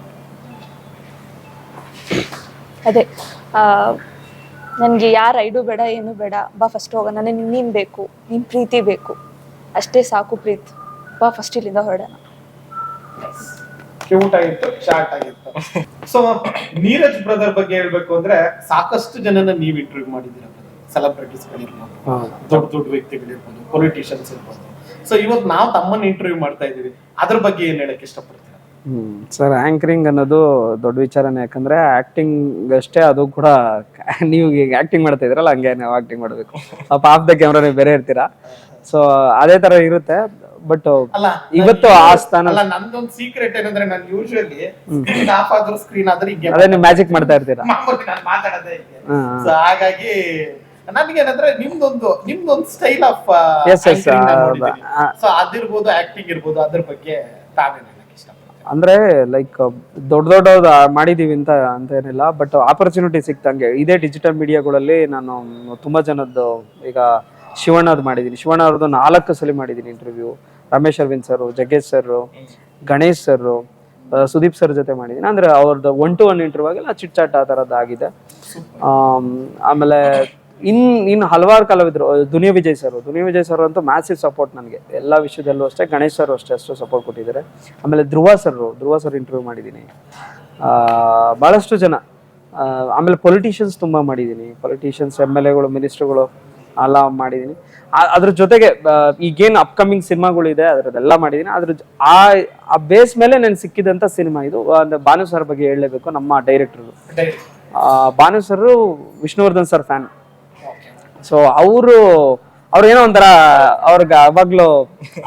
ಅದೇ ನನಗೆ ಯಾರ ಐಡು ಬೇಡ ಏನು ಬೇಡ ಬಾ ಫಸ್ಟ್ ಹೋಗೋಣ ನನಗೆ ನಿನ್ನ ಬೇಕು ನಿನ್ ಪ್ರೀತಿ ಬೇಕು. ಅಷ್ಟೇ ಸಾಕು ಪ್ರೀತ್. ಬಾ ಫಸ್ಟ್ ಇಲ್ಲಿಂದ ಹೊರಡೋಣ. ಕ್ಯೂಟ್ ಆಗಿತ್ತು ಶಾರ್ಟ್ ಆಗಿತ್ತು. ಸೊ ನೀರಜ್ ಬ್ರದರ್ ಬಗ್ಗೆ ಹೇಳ್ಬೇಕು ಅಂದ್ರೆ ಸಾಕಷ್ಟು ಜನನ ನೀವು ಇಂಟರ್ವ್ಯೂ ಮಾಡಿದ್ದೀರ ಸೆಲೆಬ್ರಿಟೀಸ್ ಗಳಿರ್ಬೋದು ದೊಡ್ಡ ದೊಡ್ಡ ವ್ಯಕ್ತಿಗಳಿರ್ಬೋದು ಪೊಲಿಟಿಷಿಯನ್ಸ್ ಇರ್ಬೋದು. ಸೊ ಇವತ್ತು ನಾವು ತಮ್ಮನ್ನ ಇಂಟರ್ವ್ಯೂ ಮಾಡ್ತಾ ಇದ್ದೀವಿ. ಅದ್ರ ಬಗ್ಗೆ ಏನ್ ಹೇಳಕ್ ಇಷ್ಟಪಡ್ತೀರಾ? ಹ್ಮ್. ಸರ್ ಆಂಕರಿಂಗ್ ಅನ್ನೋದು ದೊಡ್ಡ ವಿಚಾರನೇ. ಯಾಕಂದ್ರೆ ಆಕ್ಟಿಂಗ್ ಅಷ್ಟೇ ಅದು ಕೂಡ ನೀವು ಈಗ ಆಕ್ಟಿಂಗ್ ಮಾಡ್ತಾ ಇದ್ರಲ್ಲ ಹಂಗೆ ನಾವು ಆಕ್ಟಿಂಗ್ ಮಾಡಬೇಕು. ಪಾಪ ಆಫ್ ದ ಕ್ಯಾಮ್ರಾ ನೀವು ಬೇರೆ ಇರ್ತೀರಾ? ಸೊ ಅದೇ ತರ ಇರುತ್ತೆ ಬಟ್ ಇವತ್ತು ಆ ಸ್ಥಾನ ಅಲ್ಲ ನಂದೊಂದು ಸೀಕ್ರೆಟ್ ಏನಂದ್ರೆ ನಾನು ಯೂಶುವಲಿ ಸ್ಕ್ರೀನ್ ಆಫ್ ಆದ್ರೂ ಸ್ಕ್ರೀನ್ ಆದ್ರೆ ಹಿಂಗೆ ಅದೇ ನೀವು ಮ್ಯಾಜಿಕ್ ಮಾಡ್ತಾ ಇರ್ತೀರಾ? ಮಾಮೂಲಿ ನಾನು ಮಾತಾಡೋದೇ ಹೀಗೆ. ಸೊ ಹಾಗಾಗಿ ನನಗೇನಂದ್ರೆ ನಿಮ್ದೊಂದು ನಿಮ್ದೊಂದು style of S S. So ಅದಿರ್ಬೋದು acting ಇರ್ಬೋದು ಅದ್ರ ಬಗ್ಗೆ ತಾವೇನ್? ಅಂದ್ರೆ ಲೈಕ್ ದೊಡ್ಡ ದೊಡ್ಡ ಮಾಡಿದೀವಿ ಅಂತ ಅಂತ ಏನಿಲ್ಲ ಬಟ್ ಆಪರ್ಚುನಿಟಿ ಸಿಕ್ತಂಗೆ. ಇದೇ ಡಿಜಿಟಲ್ ಮೀಡಿಯಾಗಳಲ್ಲಿ ನಾನು ತುಂಬಾ ಜನದ್ದು ಈಗ ಶಿವಣ್ಣದ್ ಮಾಡಿದ್ದೀನಿ ಶಿವಣ್ಣ ಅವ್ರದ್ದು ನಾಲ್ಕು ಸಲ ಮಾಡಿದ್ದೀನಿ interview Ramesh Aravind sir Jaggesh sir Ganesh sir Sudeep sir ಜೊತೆ ಮಾಡಿದ್ದೀನಿ ಅಂದ್ರೆ ಅವ್ರದ್ದು ಒನ್ ಟು ಒನ್ ಇಂಟರ್ವ್ಯೂ ಆಗಿಲ್ಲ ಚಿಟ್ ಚಾಟ್ ಆ ಥರದ್ದು ಆಗಿದೆ ಆಮೇಲೆ ಇನ್ ಇನ್ನು ಹಲವಾರು ಕಲಾವಿದರು ದುನಿಯಾ ವಿಜಯ್ ಸರ್. ದುನಿಯಾ ವಿಜಯ್ ಸರ್ ಅಂತೂ ಮ್ಯಾಸಿವ್ ಸಪೋರ್ಟ್ ನನಗೆ. ಎಲ್ಲ ವಿಷಯದಲ್ಲೂ ಅಷ್ಟೇ ಗಣೇಶ್ ಸರ್ ಅಷ್ಟೇ ಅಷ್ಟು ಸಪೋರ್ಟ್ ಕೊಟ್ಟಿದ್ದಾರೆ. ಆಮೇಲೆ Dhruva sir Dhruva sir interview ಮಾಡಿದ್ದೀನಿ. ಭಾಳಷ್ಟು ಜನ. ಆಮೇಲೆ ಪೊಲಿಟಿಷಿಯನ್ಸ್ ತುಂಬ ಮಾಡಿದ್ದೀನಿ. ಪೊಲಿಟಿಷಿಯನ್ಸ್ ಎಂ ಎಲ್ ಎಗಳು ಮಿನಿಸ್ಟ್ರುಗಳು ಎಲ್ಲ ಮಾಡಿದ್ದೀನಿ. ಅದ್ರ ಜೊತೆಗೆ ಈಗೇನು ಅಪ್ಕಮಿಂಗ್ ಸಿನಿಮಾಗಳಿದೆ ಅದರದ್ದೆಲ್ಲ ಮಾಡಿದ್ದೀನಿ. ಅದ್ರ ಆ ಆ ಬೇಸ್ ಮೇಲೆ ನನಗೆ ಸಿಕ್ಕಿದಂಥ ಸಿನಿಮಾ ಇದು. ಅಂದರೆ ಭಾನು ಸರ್ ಬಗ್ಗೆ ಹೇಳಲೇಬೇಕು ನಮ್ಮ director Bhanu sir Vishnuvardhan sir fan so ಅವರು ಅವ್ರು ಏನೋ ಒಂಥರ ಅವ್ರಿಗೆ ಅವಾಗ್ಲೂ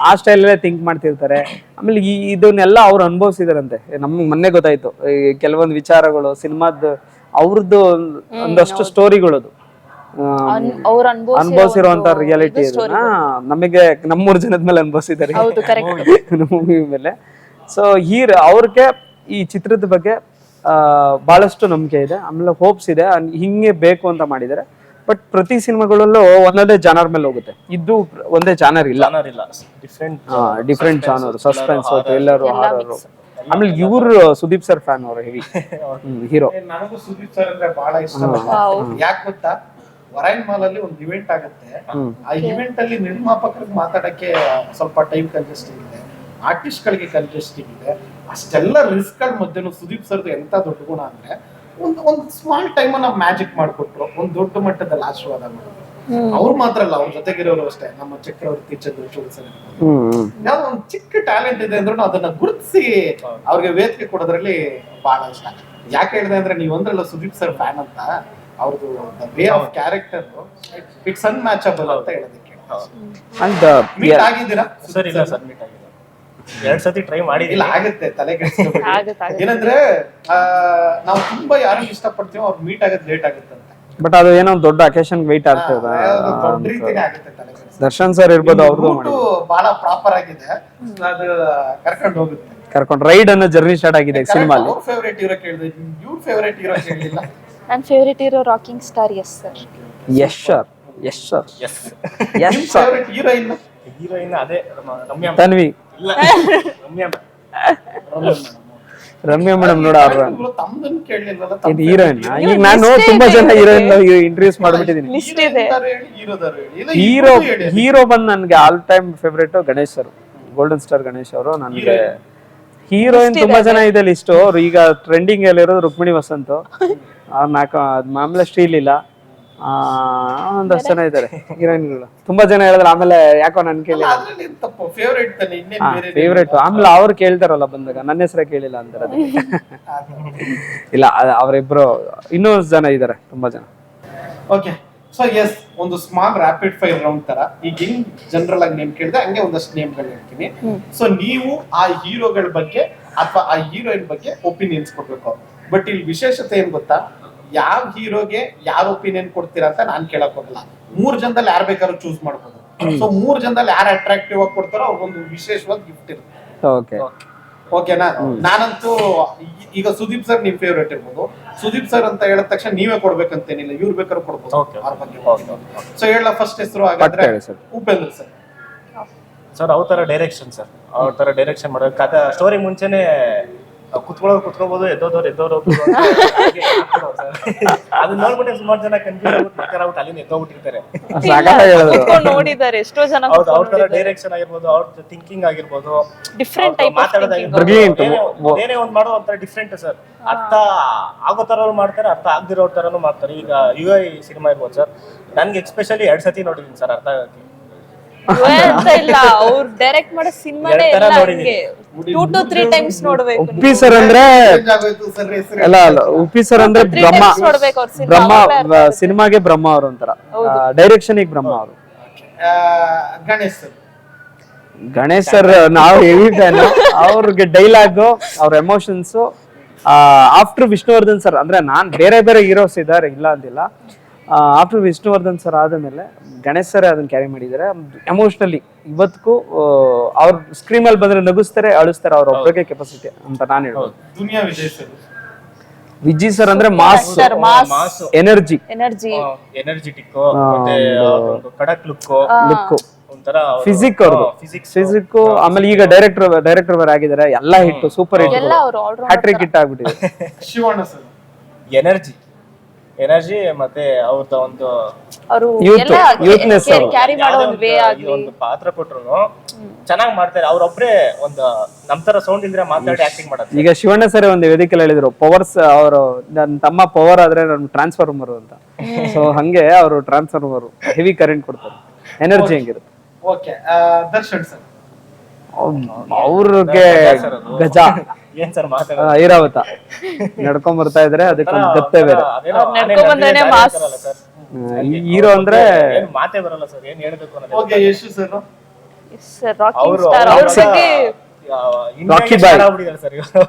ಆ ಸ್ಟೈಲಲ್ಲೇ ಥಿಂಕ್ ಮಾಡ್ತಿರ್ತಾರೆ. ಆಮೇಲೆ ಈ ಇದನ್ನೆಲ್ಲ ಅವ್ರು ಅನುಭವಿಸಿದಾರಂತೆ. ನಮ್ಗೆ ಮೊನ್ನೆ ಗೊತ್ತಾಯ್ತು. ಈ ಕೆಲವೊಂದು ವಿಚಾರಗಳು ಸಿನಿಮಾದ ಅವ್ರದ್ದು ಒಂದಷ್ಟು ಸ್ಟೋರಿಗಳದು ಅನುಭವಿಸಿರುವಂತ ರಿಯಾಲಿಟಿ ನಮಗೆ ನಮ್ಮೂರ್ ಜನದ ಮೇಲೆ ಅನುಭವಿಸಿದ್ದಾರೆ. ಮೂವಿ ಮೇಲೆ. ಸೊ ಹೀರ್ ಅವ್ರಿಗೆ ಈ ಚಿತ್ರದ ಬಗ್ಗೆ ಬಹಳಷ್ಟು ನಂಬಿಕೆ ಇದೆ. ಆಮೇಲೆ ಹೋಪ್ಸ್ ಇದೆ. ಹಿಂಗೆ ಬೇಕು ಅಂತ ಮಾಡಿದ್ದಾರೆ. ಬಟ್ ಪ್ರತಿ ಸಿನಿಮಾಗಳಲ್ಲೂ ಒಂದೊಂದೇ ಜಾನರ್ ಮೇಲೆ ಹೋಗುತ್ತೆ. ಇದು ಒಂದೇ ಜಾನರ್ ಇಲ್ಲ. ಜಾನರ್ ಇಲ್ಲ. Different different genre suspense thriller horror ಆಮೇಲೆ ಇವ್ರು ಸುದೀಪ್ ಸರ್ ಫ್ಯಾನ್ ಅವರು ಹೆವಿ ಹೀರೋ ನನಗೂ ಸುದೀಪ್ ಸರ್ ಅಂದ್ರೆ ಬಹಳ ಇಷ್ಟ. ಯಾಕೆ ಗೊತ್ತಾ? ವರೈನ್ ಮಾಲ್ ಅಲ್ಲಿ ಒಂದು ಇವೆಂಟ್ ಆಗುತ್ತೆ. ಆ ಇವೆಂಟ್ ಅಲ್ಲಿ ನಿರ್ಮಾಪಕರಿಗೆ ಮಾತಾಡಕ್ಕೆ ಸ್ವಲ್ಪ ಟೈಮ್ ಕಂಜೆಸ್ಟಿಂಗ್ ಇದೆ. ಆರ್ಟಿಸ್ಟ್ ಗಳಿಗೆ ಕಂಜೆಸ್ಟಿಂಗ್ ಇದೆ. ಅಷ್ಟೆಲ್ಲ ರಿಸ್ಕ್ ಮಧ್ಯೆ ಸುದೀಪ್ ಸರ್ದು ಎಂತ ದೊಡ್ಡ ಗುಣ ಅಂದ್ರೆ ಒಂದ್ ಒಂದ್ ಸ್ಮಾಲ್ ಟೈಮ್ ನಾವು ಮ್ಯಾಜಿಕ್ ಮಾಡ್ಕೊಟ್ರು. ಒಂದ್ ದೊಡ್ಡ ಮಟ್ಟದಲ್ಲಿ ಆಶೀರ್ವಾದ ಮಾಡಿದ್ರು. ಅವ್ರು ಮಾತ್ರ ಅಲ್ಲ ಅವ್ರ ಜೊತೆಗಿರೋರು ಅಷ್ಟೇ. ನಮ್ಮ ಚಕ್ರವರ್ತಿ ಚಂದ್ರಚೂಡ್ ಸರ್ ಯಾವ ಒಂದು ಚಿಕ್ಕ ಟ್ಯಾಲೆಂಟ್ ಇದೆ ಅಂದ್ರೂ ಅದನ್ನ ಗುರುತಿಸಿ ಅವ್ರಿಗೆ ವೇದಿಕೆ ಕೊಡೋದ್ರಲ್ಲಿ ಬಹಳ ಇಷ್ಟ. ಯಾಕೆ ಹೇಳಿದೆ ಅಂದ್ರೆ ನೀವ್ ಅಂದ್ರಲ್ಲ ಸುದೀಪ್ ಸರ್ ಫ್ಯಾನ್ ಅಂತ ಅವ್ರದ್ದು way of character it's unmatchable ಅಂತ ಹೇಳೋದಕ್ಕೆ. ಅಂಡ್ ಮೀಟ್ ಆಗಿದ್ದೀರಾ? ಸರ್ ಇಲ್ಲ ಸರ್ ಮೀಟ್ ಆಗಿದೆ ಎರಡ್ ಸತಿ ಟ್ರೈ ಇಲ್ಲ ಮಾಡಿದಿಲ್ಲ ಆಗುತ್ತೆ ತಲೆ ಕೆಡಿಸ್ಕೊಬೇಡಿ. ಏನಂದ್ರೆ ಆ, ನಾವು ತುಂಬಾ ಯಾರನ್ನ ಇಷ್ಟಪಡ್ತೀವೋ ಅವ್ರು ಮೀಟ್ ಆಗೋದು ಲೇಟ್ ಆಗುತ್ತೆ ಬಟ್ ಅದು ಏನೋ ಒಂದ್ ದೊಡ್ಡ ಅಕೇಶನ್ ವೆಯ್ಟ್ ಆಗ್ತದೆ ಅದು ದೊಡ್ಡ ರೀತಿನೇ ಆಗುತ್ತೆ ತಲೆ. ದರ್ಶನ್ ಸರ್ ಇರ್ಬೋದು ಅವ್ರದ್ದು ರೂಟು ಬಹಳ ಪ್ರಾಪರ್ ಆಗಿದೆ. ಅದು ಕರ್ಕೊಂಡು ಹೋಗುತ್ತೆ. ಕರ್ಕೊಂಡು ರೈಡ್ ಅನ್ನೋ ಜರ್ನಿ ಸ್ಟಾರ್ಟ್ ಆಗಿದೆ ಸಿನಿಮಾ ಅವ್ರ ಫೇವರೇಟ್ ಹೀರೋ ಕೇಳಿದೆ. ಇವ್ರ ಫೇವರೇಟ್ ಹೀರೋ ಕೇಳಿಲ್ಲ. ನನ್ನ ಫೇವ್ರೇಟ್ ಇರೋ rocking star S sir S sir S sir S sir favourite heroine heroine ಅದೇ ರಮ್ಯಾ. ತನ್ವಿ. ರಮ್ಯಾ ರಮ್ಯಾ ಮೇಡಮ್ ನೋಡ ಅವ್ರ. ಕೇಳಲಿಲ್ವಲ್ಲ ಇದು ಹೀರೋಯಿನ್ ಈಗ ನಾನು ತುಂಬಾ ಜನ ಹೀರೋಯಿನ್ ಇಂಟ್ರೊಡ್ಯೂಸ್ ಮಾಡ್ಬಿಟ್ಟಿದ್ದೀನಿ ಲಿಸ್ಟ್ ಇದೆ. ಹೀರೋ ಹೀರೋ ಬಂದ್ ನನ್ಗೆ ಆಲ್ ಟೈಮ್ ಫೇವ್ರೇಟ್ ಗಣೇಶ್ ಅವರು. ಗೋಲ್ಡನ್ ಸ್ಟಾರ್ ಗಣೇಶ್ ಅವರು ನನ್ಗೆ ಹೀರೋಯಿನ್ ತುಂಬಾ ಜನ ಇದೆ ಲಿಸ್ಟ್ ಅವ್ರು ಈಗ ಟ್ರೆಂಡಿಂಗ್ ಅಲ್ಲಿ ಇರೋದು ರುಕ್ಮಿಣಿ ವಸಂತ್. ಅವ್ರ ನಾಕ ಅದ್ ಮಾಮೂಲೆ ಶ್ರೀಲೀಲ ಆ ಒಂದಷ್ಟು ಜನ ಇದ್ದಾರೆ. ಹೀರೋಯಿನ್ಗಳು ತುಂಬಾ ಜನ ಹೇಳಿದ್ರೆ ಆಮೇಲೆ ಯಾಕೋ ನನ್ ಕೇಳಿ ಫೇವರೇಟ್ ತಾನೆ ಇನ್ನೇನ್ ಬೇರೆ ಫೇವ್ರೇಟ್ ಆಮೇಲೆ ಅವ್ರು ಕೇಳ್ತಾರಲ್ಲ ಬಂದಾಗ ನನ್ನ ಹೆಸರೇ ಕೇಳಿಲ್ಲ ಅಂತಾರೆ ಅದಕ್ಕೆ. ಇಲ್ಲ ಅವರಿಬ್ರು ಇನ್ನೂ ಜನ ಇದ್ದಾರೆ ತುಂಬಾ ಜನ. ಓಕೆ ಸೊ ಎಸ್ ಒಂದು ಸ್ಮಾಲ್ ರ್ಯಾಪಿಡ್ ಫೈರ್ ರೌಂಡ್ ತರ. ಈಗ ಹೆಂಗ್ ಜನರಲ್ ಆಗಿ ನೇಮ್ ಕೇಳಿದೆ ಹಂಗೆ ಒಂದಷ್ಟು ನೇಮ್ಗಳು ಹೇಳ್ತೀನಿ. ಸೊ ನೀವು ಆ ಹೀರೋಗಳ ಬಗ್ಗೆ ಅಥವಾ ಆ ಹೀರೋಯಿನ್ ಬಗ್ಗೆ ಒಪಿನಿಯನ್ಸ್ ಕೊಡ್ಬೇಕು. ಬಟ್ ಇಲ್ಲಿ ವಿಶೇಷತೆ ಏನ್ ಗೊತ್ತಾ? ಯಾವ ಹೀರೋಗೆ ಯಾವ ಒಪಿನಿಯನ್ ಕೊಡ್ತೀರಾ ಅಂತ ನಾನ್ ಕೇಳಕ್ ಹೋಗಲ್ಲ. ಮೂರ್ ಜನದಲ್ಲಿ ಯಾರು ಬೇಕಾದ್ರೂ ಚೂಸ್ ಮಾಡ್ಬೋದು. ಸೊ ಮೂರ್ ಜನದಲ್ಲಿ ಯಾರು ಅಟ್ರಾಕ್ಟಿವ್ ಆಗಿ ಕೊಡ್ತಾರೋ ಅವ್ರಿಗೊಂದು ವಿಶೇಷವಾದ ಗಿಫ್ಟ್ ಇರುತ್ತೆ. ಓಕೆ ಓಕೆನಾ ನಾನಂತೂ ಈಗ ಸುದೀಪ್ ಸರ್ ನಿಮ್ ಫೇವ್ರೇಟ್ ಇರ್ಬೋದು. ಸುದೀಪ್ ಸರ್ ಅಂತ ಹೇಳಿದ ತಕ್ಷಣ ನೀವೇ ಕೊಡ್ಬೇಕಂತೇನಿಲ್ಲ ಇವ್ರು ಬೇಕಾದ್ರೂ ಕೊಡ್ಬೋದು Okay. ಅವ್ರ ಬಗ್ಗೆ. ಸೊ ಹೇಳ ಫಸ್ಟ್ ಹೆಸರು ಹಾಗಾದ್ರೆ. ಉಪೇಂದ್ರ ಸರ್. ಸರ್ ಅವ್ರ ತರ ಡೈರೆಕ್ಷನ್ ಸರ್. ಅವ್ರ ತರ ಡೈರೆಕ್ಷನ್ ಮಾಡೋದು ಕಥೆ ಸ್ಟೋರಿ ಮುಂಚೆನೆ ಕುತ್ಕೊಳ್ಳೋರು ಕುತ್ಕೋಬಹುದು ಎದ್ದೋದವ್ರು ಎದ್ದೋರು ಅದನ್ನ ನೋಡ್ಬಿಟ್ಟು ಸುಮಾರು ಜನ ಕನ್ಫ್ಯೂಸ್ ಆಗ್ಬಿಟ್ಟು ಅಲ್ಲಿಂದ ಎದ್ದೋಗ್ಬಿಟ್ಟಿರ್ತಾರೆ ಕುತ್ಕೊಂಡ್ ನೋಡಿದ್ದಾರೆ ಎಷ್ಟೋ ಜನ ಹೌದು ಅವ್ರ ತರ ಡೈರೆಕ್ಷನ್ ಆಗಿರ್ಬೋದು ಅವ್ರ ಥಿಂಕಿಂಗ್ ಆಗಿರ್ಬೋದು. Different type. ಮಾತಾಡೋದಾಗಿರ್ಬೋದು ಏನೇ ಒಂದ್ ಮಾಡೋ ಒಂಥರ ಡಿಫ್ರೆಂಟ್ ಸರ್. ಅರ್ಥ ಆಗೋ ತರ ಮಾಡ್ತಾರೆ ಅರ್ಥ ಆಗದಿರೋ ತರನು ಮಾಡ್ತಾರೆ. ಈಗ ಯು ಐ ಸಿನಿಮಾ ಇರ್ಬೋದು ಸರ್. ನನ್ಗೆ ಎಕ್ಸ್ಪೆಷಲಿ ಎರಡ್ ಸತಿ ನೋಡಿದೀನಿ ಸರ್ ಅರ್ಥ ಆಗಕ್ಕೆ. ಅಂತ ಇಲ್ಲ ಅವ್ರು ಡೈರೆಕ್ಟ್ ಮಾಡೋ ಸಿನಿಮಾನೇ ಎಲ್ಲ. ಹಂಗೆ. ಟೂ ಟು ತ್ರೀ ಟೈಮ್ಸ್ ನೋಡ್ಬೇಕು ಉಪ್ಪಿ ಸರ್ ಅಂದ್ರೆ ಅಲ್ಲ ಅಲ್ಲ ಉಪ್ಪಿ ಸರ್ ಅಂದ್ರೆ ಬ್ರಹ್ಮ ನೋಡ್ಬೇಕು ಅವ್ರ cinema, ಬ್ರಹ್ಮ ಸಿನಿಮಾಗೆ ಬ್ರಹ್ಮ ಅವರು ಒಂಥರ ಡೈರೆಕ್ಷನ್ ಬ್ರಹ್ಮ ಅವರು. ಗಣೇಶ್ ಸರ್. ಗಣೇಶ್ ಸರ್ ನಾವು ಹೆವಿ ಫ್ಯಾನ್ ಅವ್ರಿಗೆ ಡೈಲಾಗ್ ಅವ್ರ ಎಮೋಷನ್ಸ್ ಆಫ್ಟರ್ ವಿಷ್ಣುವರ್ಧನ್ ಸರ್ ಅಂದ್ರೆ ನಾನ್ ಬೇರೆ ಬೇರೆ ಹೀರೋಸ್ ಇದಾರೆ ಇಲ್ಲ ಅಂತಿಲ್ಲ ಆಫ್ಟರ್ ವಿಷ್ಣುವರ್ಧನ್ ಸರ್ ಆದಮೇಲೆ ಗಣೇಶ್ ಸರ್ ಅದನ್ನ ಕ್ಯಾರಿ ಮಾಡಿದ್ದಾರೆ ಎಮೋಷ್ನಲಿ ಇವತ್ತಿಗೂ ಅವ್ರ ಸ್ಕ್ರೀನ್ ಅಲ್ಲಿ ಬಂದ್ರೆ ನಗಿಸ್ತಾರೆ ಅಳಿಸ್ತಾರೆ ಅವ್ರ ಒಬ್ಬರಿಗೆ ಕೆಪಾಸಿಟಿ ಅಂತ ನಾನು ಹೇಳ್ಬೋದು. ದುನಿಯಾ ವಿಜಯ್ ಸರ್. ವಿಜಿ ಸರ್ ಅಂದ್ರೆ ಮಾಸ್. ಎನರ್ಜಿ ಎನರ್ಜಿ ಎನರ್ಜಿಟಿಕ್ ಮತ್ತೆ ಒಂದು ಕಡಕ್ ಲುಕ್ ಲುಕ್ ಒಂಥರ ಫಿಸಿಕ್ ಅವ್ರದ್ದು ಫಿಸಿಕ್ ಆಮೇಲೆ ಈಗ ಡೈರೆಕ್ಟರ್ ಡೈರೆಕ್ಟರ್ ಬೇರೆ ಆಗಿದ್ದಾರೆ. ಎಲ್ಲ ಹಿಟ್ ಸೂಪರ್ ಹಿಟ್ ಎಲ್ಲ ಅವರು ಆಲ್ರೌಂಡ್ ಹ್ಯಾಟ್ರಿಕ್ ಹಿಟ್ ಆಗ್ಬಿಟ್ಟಿದೆ. ಶಿವಣ್ಣ ಸರ್. ಎನರ್ಜಿ ಎನರ್ಜಿ ಮತ್ತೆ ಅವ್ರದ ಒಂದು ಅವರು. ಕ್ಯಾರಿ ಮಾಡೋ ಒಂದು ವೇ ಒಂದು- ಆಗ್ಲಿ. ಒಂದು ಪಾತ್ರ ಕೊಟ್ರು ಚೆನ್ನಾಗಿ ಮಾಡ್ತಾರೆ. ಅವ್ರೊಬ್ರೇ ಒಂದು ನಮ್ ತರ ಸೌಂಡ್ ಇಲ್ದ್ರೆ ಮಾತಾಡಿ ಆಕ್ಟಿಂಗ್ ಮಾಡೋದು ಈಗ ಶಿವಣ್ಣ ಸರ್ ಒಂದು ವೇದಿಕೆಯಲ್ಲಿ ಹೇಳಿದ್ರು ಪವರ್ಸ್ ಅವರು ನನ್ನ ತಮ್ಮ ಪವರ್ ಆದ್ರೆ ನನ್ ಟ್ರಾನ್ಸ್ಫಾರ್ಮರ್ ಅಂತ. ಸೊ ಹಂಗೆ ಅವರು ಟ್ರಾನ್ಸ್ಫಾರ್ಮರ್ ಹೆವಿ ಕರೆಂಟ್ ಕೊಡ್ತಾರೆ. ಎನರ್ಜಿ ಹೆಂಗಿರುತ್ತೆ? ಓಕೆ ದರ್ಶನ್ ಸರ್ ಅವ್ರಿಗೆ ಗಜ. ಏನ್ ಸರ್ ಐರಾವತ ನಡ್ಕೊಂಡ್ ಬರ್ತಾ ಇದ್ರೆ ಅದಕ್ಕೊಂದು ಗತ್ತೆ ಬೇರೆ. ನಡ್ಕೊಂಡ್ ಮಾಸ್. ಹೀರೋ ಅಂದ್ರೆ ಏನ್ ಮಾತೇ ಬರಲ್ಲ ಸರ್ ಏನ್ ಹೇಳ್ಬೇಕು ಅನ್ನೋದು. Okay Yashu sir rocking star ಅವ್ರ ಬಗ್ಗೆ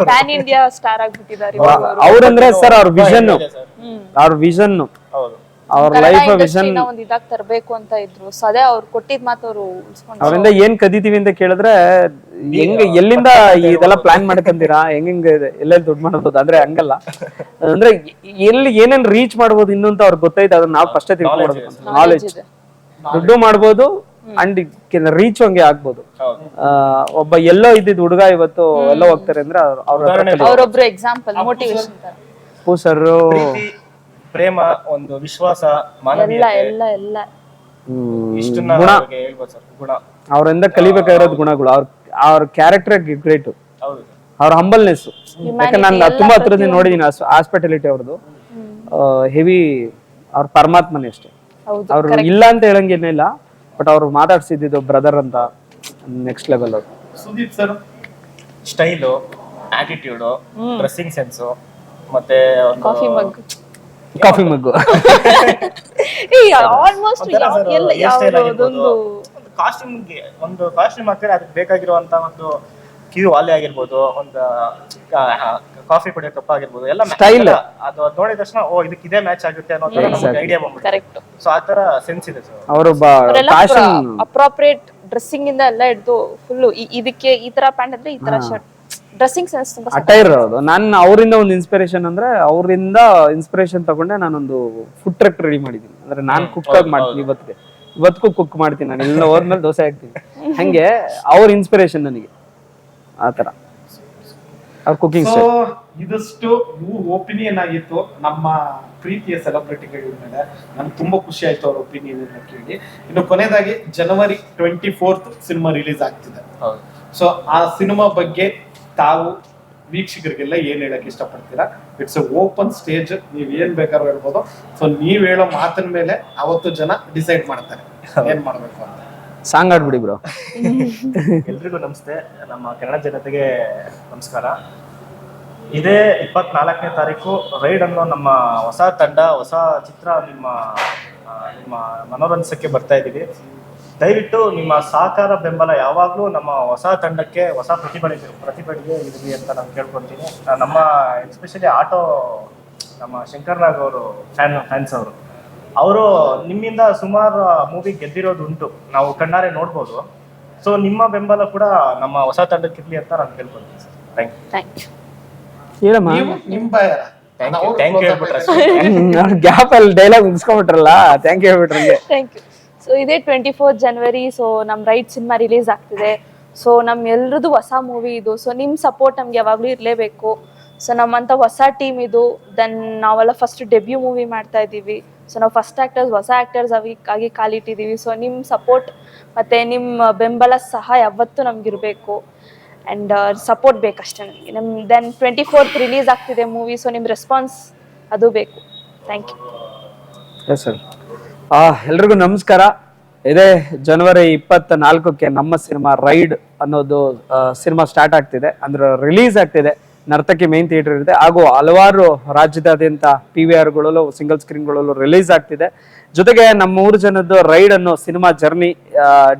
ಪ್ಯಾನ್ ಇಂಡಿಯಾ ಸ್ಟಾರ್ ಆಗ್ಬಿಟ್ಟಿದ್ದಾರೆ ಅವ್ರಂದ್ರೆ ಸರ್ ಅವ್ರ ವಿಷನ್ ಅವ್ರ ವಿಷನ್ ಹೌದು. ಅವ್ರ ಲೈಫ್ ವಿಷನ್ ಒಂದ್ ಇದಾಗ್ ತರಬೇಕು ಅಂತ ಇದ್ರು. ಸೊ ಅದೇ ಅವ್ರು ಕೊಟ್ಟಿದ್ ಮಾತು ಅವರು ಅವರಿಂದ ಏನ್ ಕದೀತೀವಿ ಅಂತ ಕೇಳಿದ್ರೆ ಹೆಂಗ್ ಎಲ್ಲಿಂದ ಇದೆಲ್ಲ ಪ್ಲಾನ್ ಮಾಡ್ಕೊಂತೀರಾ? ಹೆಂಗ್ ಹೆಂಗ್ ಎಲ್ಲೆಲ್ಲಿ ದುಡ್ಡು ಮಾಡ್ಬೋದು? ಅಂದ್ರೆ ಹಂಗಲ್ಲ. ಅಂದ್ರೆ ಎಲ್ಲಿ ಏನೇನ್ ರೀಚ್ ಮಾಡ್ಬೋದು ಇನ್ನು ಅಂತ ಅವ್ರಿಗೆ ಗೊತ್ತೈತೆ ಅದನ್ನ ನಾವು ಫಸ್ಟೇ ತಿಳ್ಕೊಡ್ಬೇಕು ನಾಲೆಜ್ ಇದೆ. ದುಡ್ಡು ಮಾಡ್ಬೋದು ಅಂಡ್ ರೀಚ್ ಹಂಗೆ ಆಗ್ಬೋದು. ಆ, ಒಬ್ಬ ಎಲ್ಲೋ ಇದ್ದಿದ್ ಹುಡುಗ ಇವತ್ತು ಎಲ್ಲೋ ಹೋಗ್ತಾರೆ ಅಂದ್ರೆ ಅವ್ರೊಬ್ರು ಎಕ್ಸಾಂಪಲ್ ಮೋಟಿವೇಶನ್ ಸರ್ ಪ್ರೇಮ ಒಂದು ವಿಶ್ವಾಸ ಮಾನವೀಯತೆ. ಎಲ್ಲ ಎಲ್ಲ ಇಷ್ಟನ್ನ ಅವ್ರಿಗೆ ಹೇಳ್ಬೋದು ಸರ್. ಗುಣ. ಅವರಿಂದ ಕಲಿಬೇಕಾಗಿರೋದು ಗುಣಗಳು. ಅವ್ರ ಅವ್ರ ಕ್ಯಾರೆಕ್ಟರ್ ಗ್ರೇಟ್ ಹೌದು. ಅವ್ರ ಹಂಬಲ್ನೆಸ್ ಯಾಕಂದ್ರೆ ನಾನು ತುಂಬಾ ಹತ್ರದಿಂದ ನೋಡಿದೀನಿ ಹಾಸ್ಪಿಟಾಲಿಟಿ ಅವ್ರದ್ದು ಹೆವಿ ಅವ್ರ ಪರಮಾತ್ಮನೇ ಅಷ್ಟೇ. ಹೌದು ಅವ್ರು ಇಲ್ಲ ಅಂತ ಹೇಳಂಗೇನಿಲ್ಲ ಬಟ್ ಅವ್ರು ಮಾತಾಡ್ಸಿದ್ದು ಬ್ರದರ್ ಅಂತ ನೆಕ್ಸ್ಟ್ ಲೆವೆಲ್ ಅವ್ರು. Sudeep sir style attitude dressing sense ಮತ್ತೆ ಒಂದು coffee mug coffee mug almost ಎಲ್ಲ. ಯಾವ್ದೊಂದು ಒಂದು ಕಾಸ್ಟ್ಯೂಮ್ಗೆ ಒಂದು ಕಾಸ್ಟ್ಯೂಮ್ ಹಾಕಿದ್ರೆ ಅದಕ್ಕೆ ಬೇಕಾಗಿರುವಂತ ಒಂದು ಕ್ಯೂ ವಾಲೆ ಆಗಿರ್ಬೋದು ಒಂದು ಕಾಫಿ ಕುಡಿಯೋ ಕಪ್ ಆಗಿರ್ಬೋದು ಎಲ್ಲ ಸ್ಟೈಲ್ Style. ಅದು ನೋಡಿದ ತಕ್ಷಣ ಓ ಇದಕ್ಕೆ ಇದೇ ಮ್ಯಾಚ್ ಆಗುತ್ತೆ ಅನ್ನೋ ತರ ನಮಗೆ ಐಡಿಯಾ ಬಂದ್ಬಿಡುತ್ತೆ. ಕರೆಕ್ಟ್ ಸೊ ಆ ತರ ಸೆನ್ಸ್ ಇದೆ ಸರ್ ಅವರು ಅವರೆಲ್ಲ ಫ್ಯಾಷನ್ ಅಪ್ರಾಪ್ರಿಯೇಟ್ ಡ್ರೆಸ್ಸಿಂಗ್ ಇಂದ ಎಲ್ಲ ಹಿಡ್ದು ಫುಲ್ ಇದಕ್ಕೆ ಈ ತರ ಪ್ಯಾಂಟ್ ಅಂದ್ರೆ ಈ ತರ ಶರ್ಟ್ ಡ್ರೆಸ್ಸಿಂಗ್ ಸೆನ್ಸ್ ತುಂಬಾ ಅಟೈರ್ ಅದು. ನಾನು ಅವರಿಂದ ಒಂದು ಇನ್ಸ್ಪಿರೇಷನ್ ಅಂದ್ರೆ ಅವರಿಂದ ಇನ್ಸ್ಪಿರೇಷನ್ ತಗೊಂಡೆ ನಾನೊಂದು ಫುಡ್ ಟ್ರಕ್ ರೆಡಿ ಮಾಡಿದ್ದೀನಿ. ಅಂದ್ರೆ ನಾನು ಕುಕ್ ಆಗಿ ಮಾಡ್ತೀನಿ ಇವತ್ತಿಗೆ. ಇವತ್ತಿಗೂ ಕುಕ್ ಮಾಡ್ತೀನಿ ನಾನು. ಎಲ್ಲ ಹೋದ್ಮೇಲೆ ದೋಸೆ ಹಾಕ್ತೀನಿ. ಹಂಗೆ ಅವ್ರ ಇನ್ಸ್ಪಿರೇಷನ್ ನನಗೆ. ಆ ತರ ಅವ್ರ ಕುಕಿಂಗ್ ಸೊ ಇದಷ್ಟು ಇವು ಒಪಿನಿಯನ್ ಆಗಿತ್ತು. ನಮ್ಮ ಪ್ರೀತಿಯ ಸೆಲೆಬ್ರಿಟಿಗಳ ಮೇಲೆ ನನ್ಗೆ ತುಂಬಾ ಖುಷಿ ಆಯ್ತು ಅವ್ರ ಒಪಿನಿಯನ್ ಅನ್ನ ಕೇಳಿ. ಇನ್ನು ಕೊನೆಯದಾಗಿ ಜನವರಿ ಟ್ವೆಂಟಿ ಫೋರ್ತ್ ಸಿನಿಮಾ ರಿಲೀಸ್ ಆಗ್ತಿದೆ. ಹೌದು. ಸೊ ಆ ಸಿನಿಮಾ ಬಗ್ಗೆ ತಾವು ವೀಕ್ಷಕರಿಗೆಲ್ಲ ಏನ್ ಹೇಳಕ್ ಇಷ್ಟಪಡ್ತೀರಾ? ಇಟ್ಸ್ ಎ ಓಪನ್ ಸ್ಟೇಜ್ ನೀವ್ ಏನ್ ಬೇಕಾದ್ರೂ ಹೇಳ್ಬೋದು. ಸೊ ನೀವ್ ಹೇಳೋ ಮಾತಿನ ಮೇಲೆ ಅವತ್ತು ಜನ ಡಿಸೈಡ್ ಮಾಡ್ತಾರೆ. ಏನ್ ಮಾಡ್ಬೇಕು ಅಂತ. ಸಾಂಗ್ ಆಡ್ಬಿಡಿ ಬ್ರೋ ಎಲ್ರಿಗೂ ನಮಸ್ತೆ. ನಮ್ಮ ಕನ್ನಡ ಜನತೆಗೆ ನಮಸ್ಕಾರ. ಇದೇ ಇಪ್ಪತ್ನಾಲ್ಕನೇ ತಾರೀಕು. ರೈಡ್ ಅನ್ನೋ ನಮ್ಮ ಹೊಸ ತಂಡ ಹೊಸ ಚಿತ್ರ ನಿಮ್ಮ ಆ, ನಿಮ್ಮ ಮನೋರಂಜಸಕ್ಕೆ ಬರ್ತಾ ಇದ್ದೀವಿ. ದಯವಿಟ್ಟು ನಿಮ್ಮ ಸಹಕಾರ ಬೆಂಬಲ ಯಾವಾಗಲೂ ನಮ್ಮ ಹೊಸ ತಂಡಕ್ಕೆ ಹೊಸ ಪ್ರತಿಭಟನೆ ಪ್ರತಿಭಟನೆ ಇರಲಿ ಅಂತ ನಾನು ಕೇಳ್ಕೊತೀನಿ ನಮ್ಮ ಎಸ್ಪೆಷಲಿ ಆಟೋ ನಮ್ಮ ಶಂಕರ್ನಾಗ್ ಅವರು ಫ್ಯಾನ್ ಫ್ಯಾನ್ಸ್ ಅವರು. ಅವರು ನಿಮ್ಮಿಂದ ಸುಮಾರು ಮೂವಿ ಗೆದ್ದಿರೋದು ಉಂಟು. ನಾವು ಕಣ್ಣಾರೆ ನೋಡ್ಬೋದು. ಸೊ ನಿಮ್ಮ ಬೆಂಬಲ ಕೂಡ ನಮ್ಮ ಹೊಸ ತಂಡಕ್ಕೆ ಇರಲಿ ಅಂತ ನಾನು ಕೇಳ್ಕೊತೀನಿ sir. Thank you thank you ಹೇಳಮ್ಮ? ನೀವು ನಿಮ್ ಥ್ಯಾಂಕ್ ಯು ಥ್ಯಾಂಕ್ ಯು ಹೇಳ್ಬಿಟ್ರೆ ಅಷ್ಟೇ. ಗ್ಯಾಪ್ ಅಲ್ಲಿ ಡೈಲಾಗ್ ಮುಗಿಸ್ಕೊಂಡ್ಬಿಟ್ರಲ್ಲ? ಥ್ಯಾಂಕ್ ಯು ಹೇಳ್ಬಿಟ್ರಿ ಥ್ಯಾಂಕ್ ಯು ಸೊ ಇದೇ ಟ್ವೆಂಟಿ ಫೋರ್ ಜನವರಿ ಸೊ ನಮ್ಮ ರೈಟ್ ಸಿನಿಮಾ ರಿಲೀಸ್ ಆಗ್ತಿದೆ. ಸೊ ನಮ್ಮ ಎಲ್ರದ್ದು ಹೊಸ ಮೂವಿ ಇದು. ಸೊ ನಿಮ್ಮ ಸಪೋರ್ಟ್ ನಮ್ಗೆ ಯಾವಾಗಲೂ ಇರಲೇಬೇಕು. ಸೊ ನಮ್ಮಂಥ ಹೊಸ ಟೀಮ್ ಇದು. ದೆನ್ ನಾವೆಲ್ಲ ಫಸ್ಟ್ ಡೆಬ್ಯೂ ಮೂವಿ ಮಾಡ್ತಾ ಇದ್ದೀವಿ. ಸೊ ನಾವು ಫಸ್ಟ್ ಆ್ಯಕ್ಟರ್ಸ್ ಹೊಸ ಆ್ಯಕ್ಟರ್ಸ್ ಆಗಿ ಕಾಲಿಟ್ಟಿದ್ದೀವಿ. ಸೊ ನಿಮ್ಮ ಸಪೋರ್ಟ್ ಮತ್ತು ನಿಮ್ಮ ಬೆಂಬಲ ಸಹ ಯಾವತ್ತೂ ನಮಗಿರಬೇಕು. ಆ್ಯಂಡ್ ಸಪೋರ್ಟ್ ಬೇಕಷ್ಟೇ ನಮಗೆ. ನಮ್ಮ ದೆನ್ ಟ್ವೆಂಟಿ ಫೋರ್ತ್ ರಿಲೀಸ್ ಆಗ್ತಿದೆ ಮೂವಿ ಸೊ ನಿಮ್ಮ ರೆಸ್ಪಾನ್ಸ್ ಅದು ಬೇಕು. ಥ್ಯಾಂಕ್ ಯು ಸರ್ ಆ, ಎಲ್ರಿಗೂ ನಮಸ್ಕಾರ. ಇದೇ ಜನವರಿ ಇಪ್ಪತ್ತ ನಾಲ್ಕಕ್ಕೆ ನಮ್ಮ ಸಿನಿಮಾ ರೈಡ್ ಅನ್ನೋದು ಸಿನಿಮಾ ಸ್ಟಾರ್ಟ್ ಆಗ್ತಿದೆ. ಅಂದ್ರೆ ರಿಲೀಸ್ ಆಗ್ತಿದೆ. ನರ್ತಕಿ ಮೇನ್ ಥಿಯೇಟರ್ ಇದೆ ಹಾಗೂ ಹಲವಾರು ರಾಜ್ಯದಾದ್ಯಂತ ಪಿ ವಿ ಆರ್ಗಳಲ್ಲೂ ಸಿಂಗಲ್ ಸ್ಕ್ರೀನ್ಗಳಲ್ಲೂ ರಿಲೀಸ್ ಆಗ್ತಿದೆ. ಜೊತೆಗೆ ನಮ್ಮ ಮೂರು ಜನದ್ದು ರೈಡ್ ಅನ್ನೋ ಸಿನಿಮಾ ಜರ್ನಿ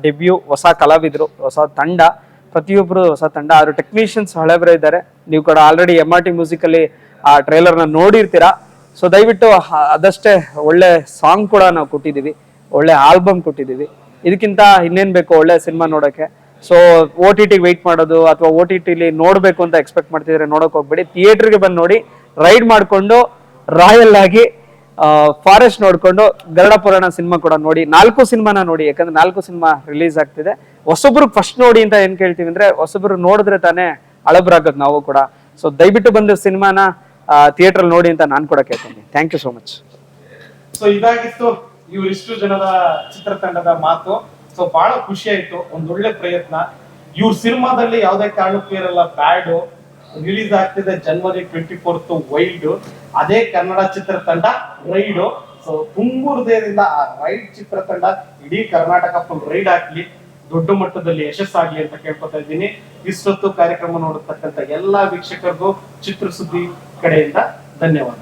ಡೆಬ್ಯೂ ಹೊಸ ಕಲಾವಿದರು, ಹೊಸ ತಂಡ ಪ್ರತಿಯೊಬ್ಬರು ಹೊಸ ತಂಡ. ಆದ್ರೆ ಟೆಕ್ನಿಷಿಯನ್ಸ್ ಹಳೆಬರೇ ಇದ್ದಾರೆ. ನೀವು ಕೂಡ ಆಲ್ರೆಡಿ ಎಂ ಆರ್ ಟಿ ಮ್ಯೂಸಿಕಲ್ಲಿ ಆ ಟ್ರೈಲರ್ನ ನೋಡಿರ್ತೀರಾ. ಸೊ ದಯವಿಟ್ಟು ಅದಷ್ಟೇ ಒಳ್ಳೆ ಸಾಂಗ್ ಕೂಡ ನಾವು ಕೊಟ್ಟಿದ್ದೀವಿ. ಒಳ್ಳೆ ಆಲ್ಬಮ್ ಕೊಟ್ಟಿದ್ದೀವಿ. ಇದಕ್ಕಿಂತ ಇನ್ನೇನು ಬೇಕು ಒಳ್ಳೆ ಸಿನಿಮಾ ನೋಡೋಕ್ಕೆ ಸೊ ಓ ಟಿ ಟಿಗೆ ವೆಯ್ಟ್ ಮಾಡೋದು ಅಥವಾ ಓ ಟಿ ಟಿಲಿ ನೋಡಬೇಕು ಅಂತ ಎಕ್ಸ್ಪೆಕ್ಟ್ ಮಾಡ್ತಿದ್ರೆ ನೋಡೋಕೆ ಹೋಗ್ಬೇಡಿ. ಥಿಯೇಟ್ರಿಗೆ ಬಂದು ನೋಡಿ ರೈಡ್ ಮಾಡಿಕೊಂಡು ರಾಯಲ್ ಆಗಿ ಫಾರೆಸ್ಟ್ ನೋಡಿಕೊಂಡು ಗರುಡ ಪುರಾಣ ಸಿನಿಮಾ ಕೂಡ ನೋಡಿ. ನಾಲ್ಕು ಸಿನಿಮಾನ ನೋಡಿ, ಯಾಕಂದ್ರೆ ನಾಲ್ಕು ಸಿನಿಮಾ ರಿಲೀಸ್ ಆಗ್ತಿದೆ. ಹೊಸೊಬ್ರು ಫಸ್ಟ್ ನೋಡಿ ಅಂತ ಏನು ಕೇಳ್ತೀವಿ ಅಂದರೆ, ಹೊಸೊಬ್ರು ನೋಡಿದ್ರೆ ತಾನೇ ಹಳಬ್ರಾಗೋದು ನಾವು ಕೂಡ. ಸೊ ದಯವಿಟ್ಟು ಬಂದು ಸಿನಿಮಾನ ಥಿಯೇಟರ್ ನೋಡಿ ಅಂತ ನಾನು ಕೂಡ ಕೇಳ್ತೀನಿ. Thank you so much so ಇದಾಗಿತ್ತು ಇವರಿಷ್ಟು ಜನದ ಚಿತ್ರತಂಡದ ಮಾತು. ಸೊ ಬಹಳ ಖುಷಿ ಆಯ್ತು. ಒಂದ್ ಒಳ್ಳೆ ಪ್ರಯತ್ನ. ಇವ್ರ ಸಿನಿಮಾದಲ್ಲಿ ಯಾವ್ದೇ ಕಾರಣಕ್ಕೂ ಇರಲ್ಲ, ಬ್ಯಾಡ್. ರಿಲೀಸ್ ಆಗ್ತಿದೆ ಜನವರಿ ಟ್ವೆಂಟಿ ಫೋರ್ತ್ ವೈಲ್ಡ್ ಅದೇ ಕನ್ನಡ ಚಿತ್ರತಂಡ ರೈಡ್ ಸೊ ತುಂಬು ಹೃದಯದಿಂದ ಆ ರೈಡ್ ಚಿತ್ರತಂಡ ಇಡೀ ಕರ್ನಾಟಕ ಫುಲ್ ರೈಡ್ ಆಗ್ಲಿ. ದೊಡ್ಡ ಮಟ್ಟದಲ್ಲಿ ಯಶಸ್ಸಾಗ್ಲಿ ಅಂತ ಕೇಳ್ಕೊತಾ ಇದ್ದೀನಿ. ಇಷ್ಟೊತ್ತು ಕಾರ್ಯಕ್ರಮ ನೋಡತಕ್ಕಂತ ಎಲ್ಲಾ ವೀಕ್ಷಕರಿಗೂ ಚಿತ್ರಸುದ್ದಿ ಕಡೆಯಿಂದ ಧನ್ಯವಾದ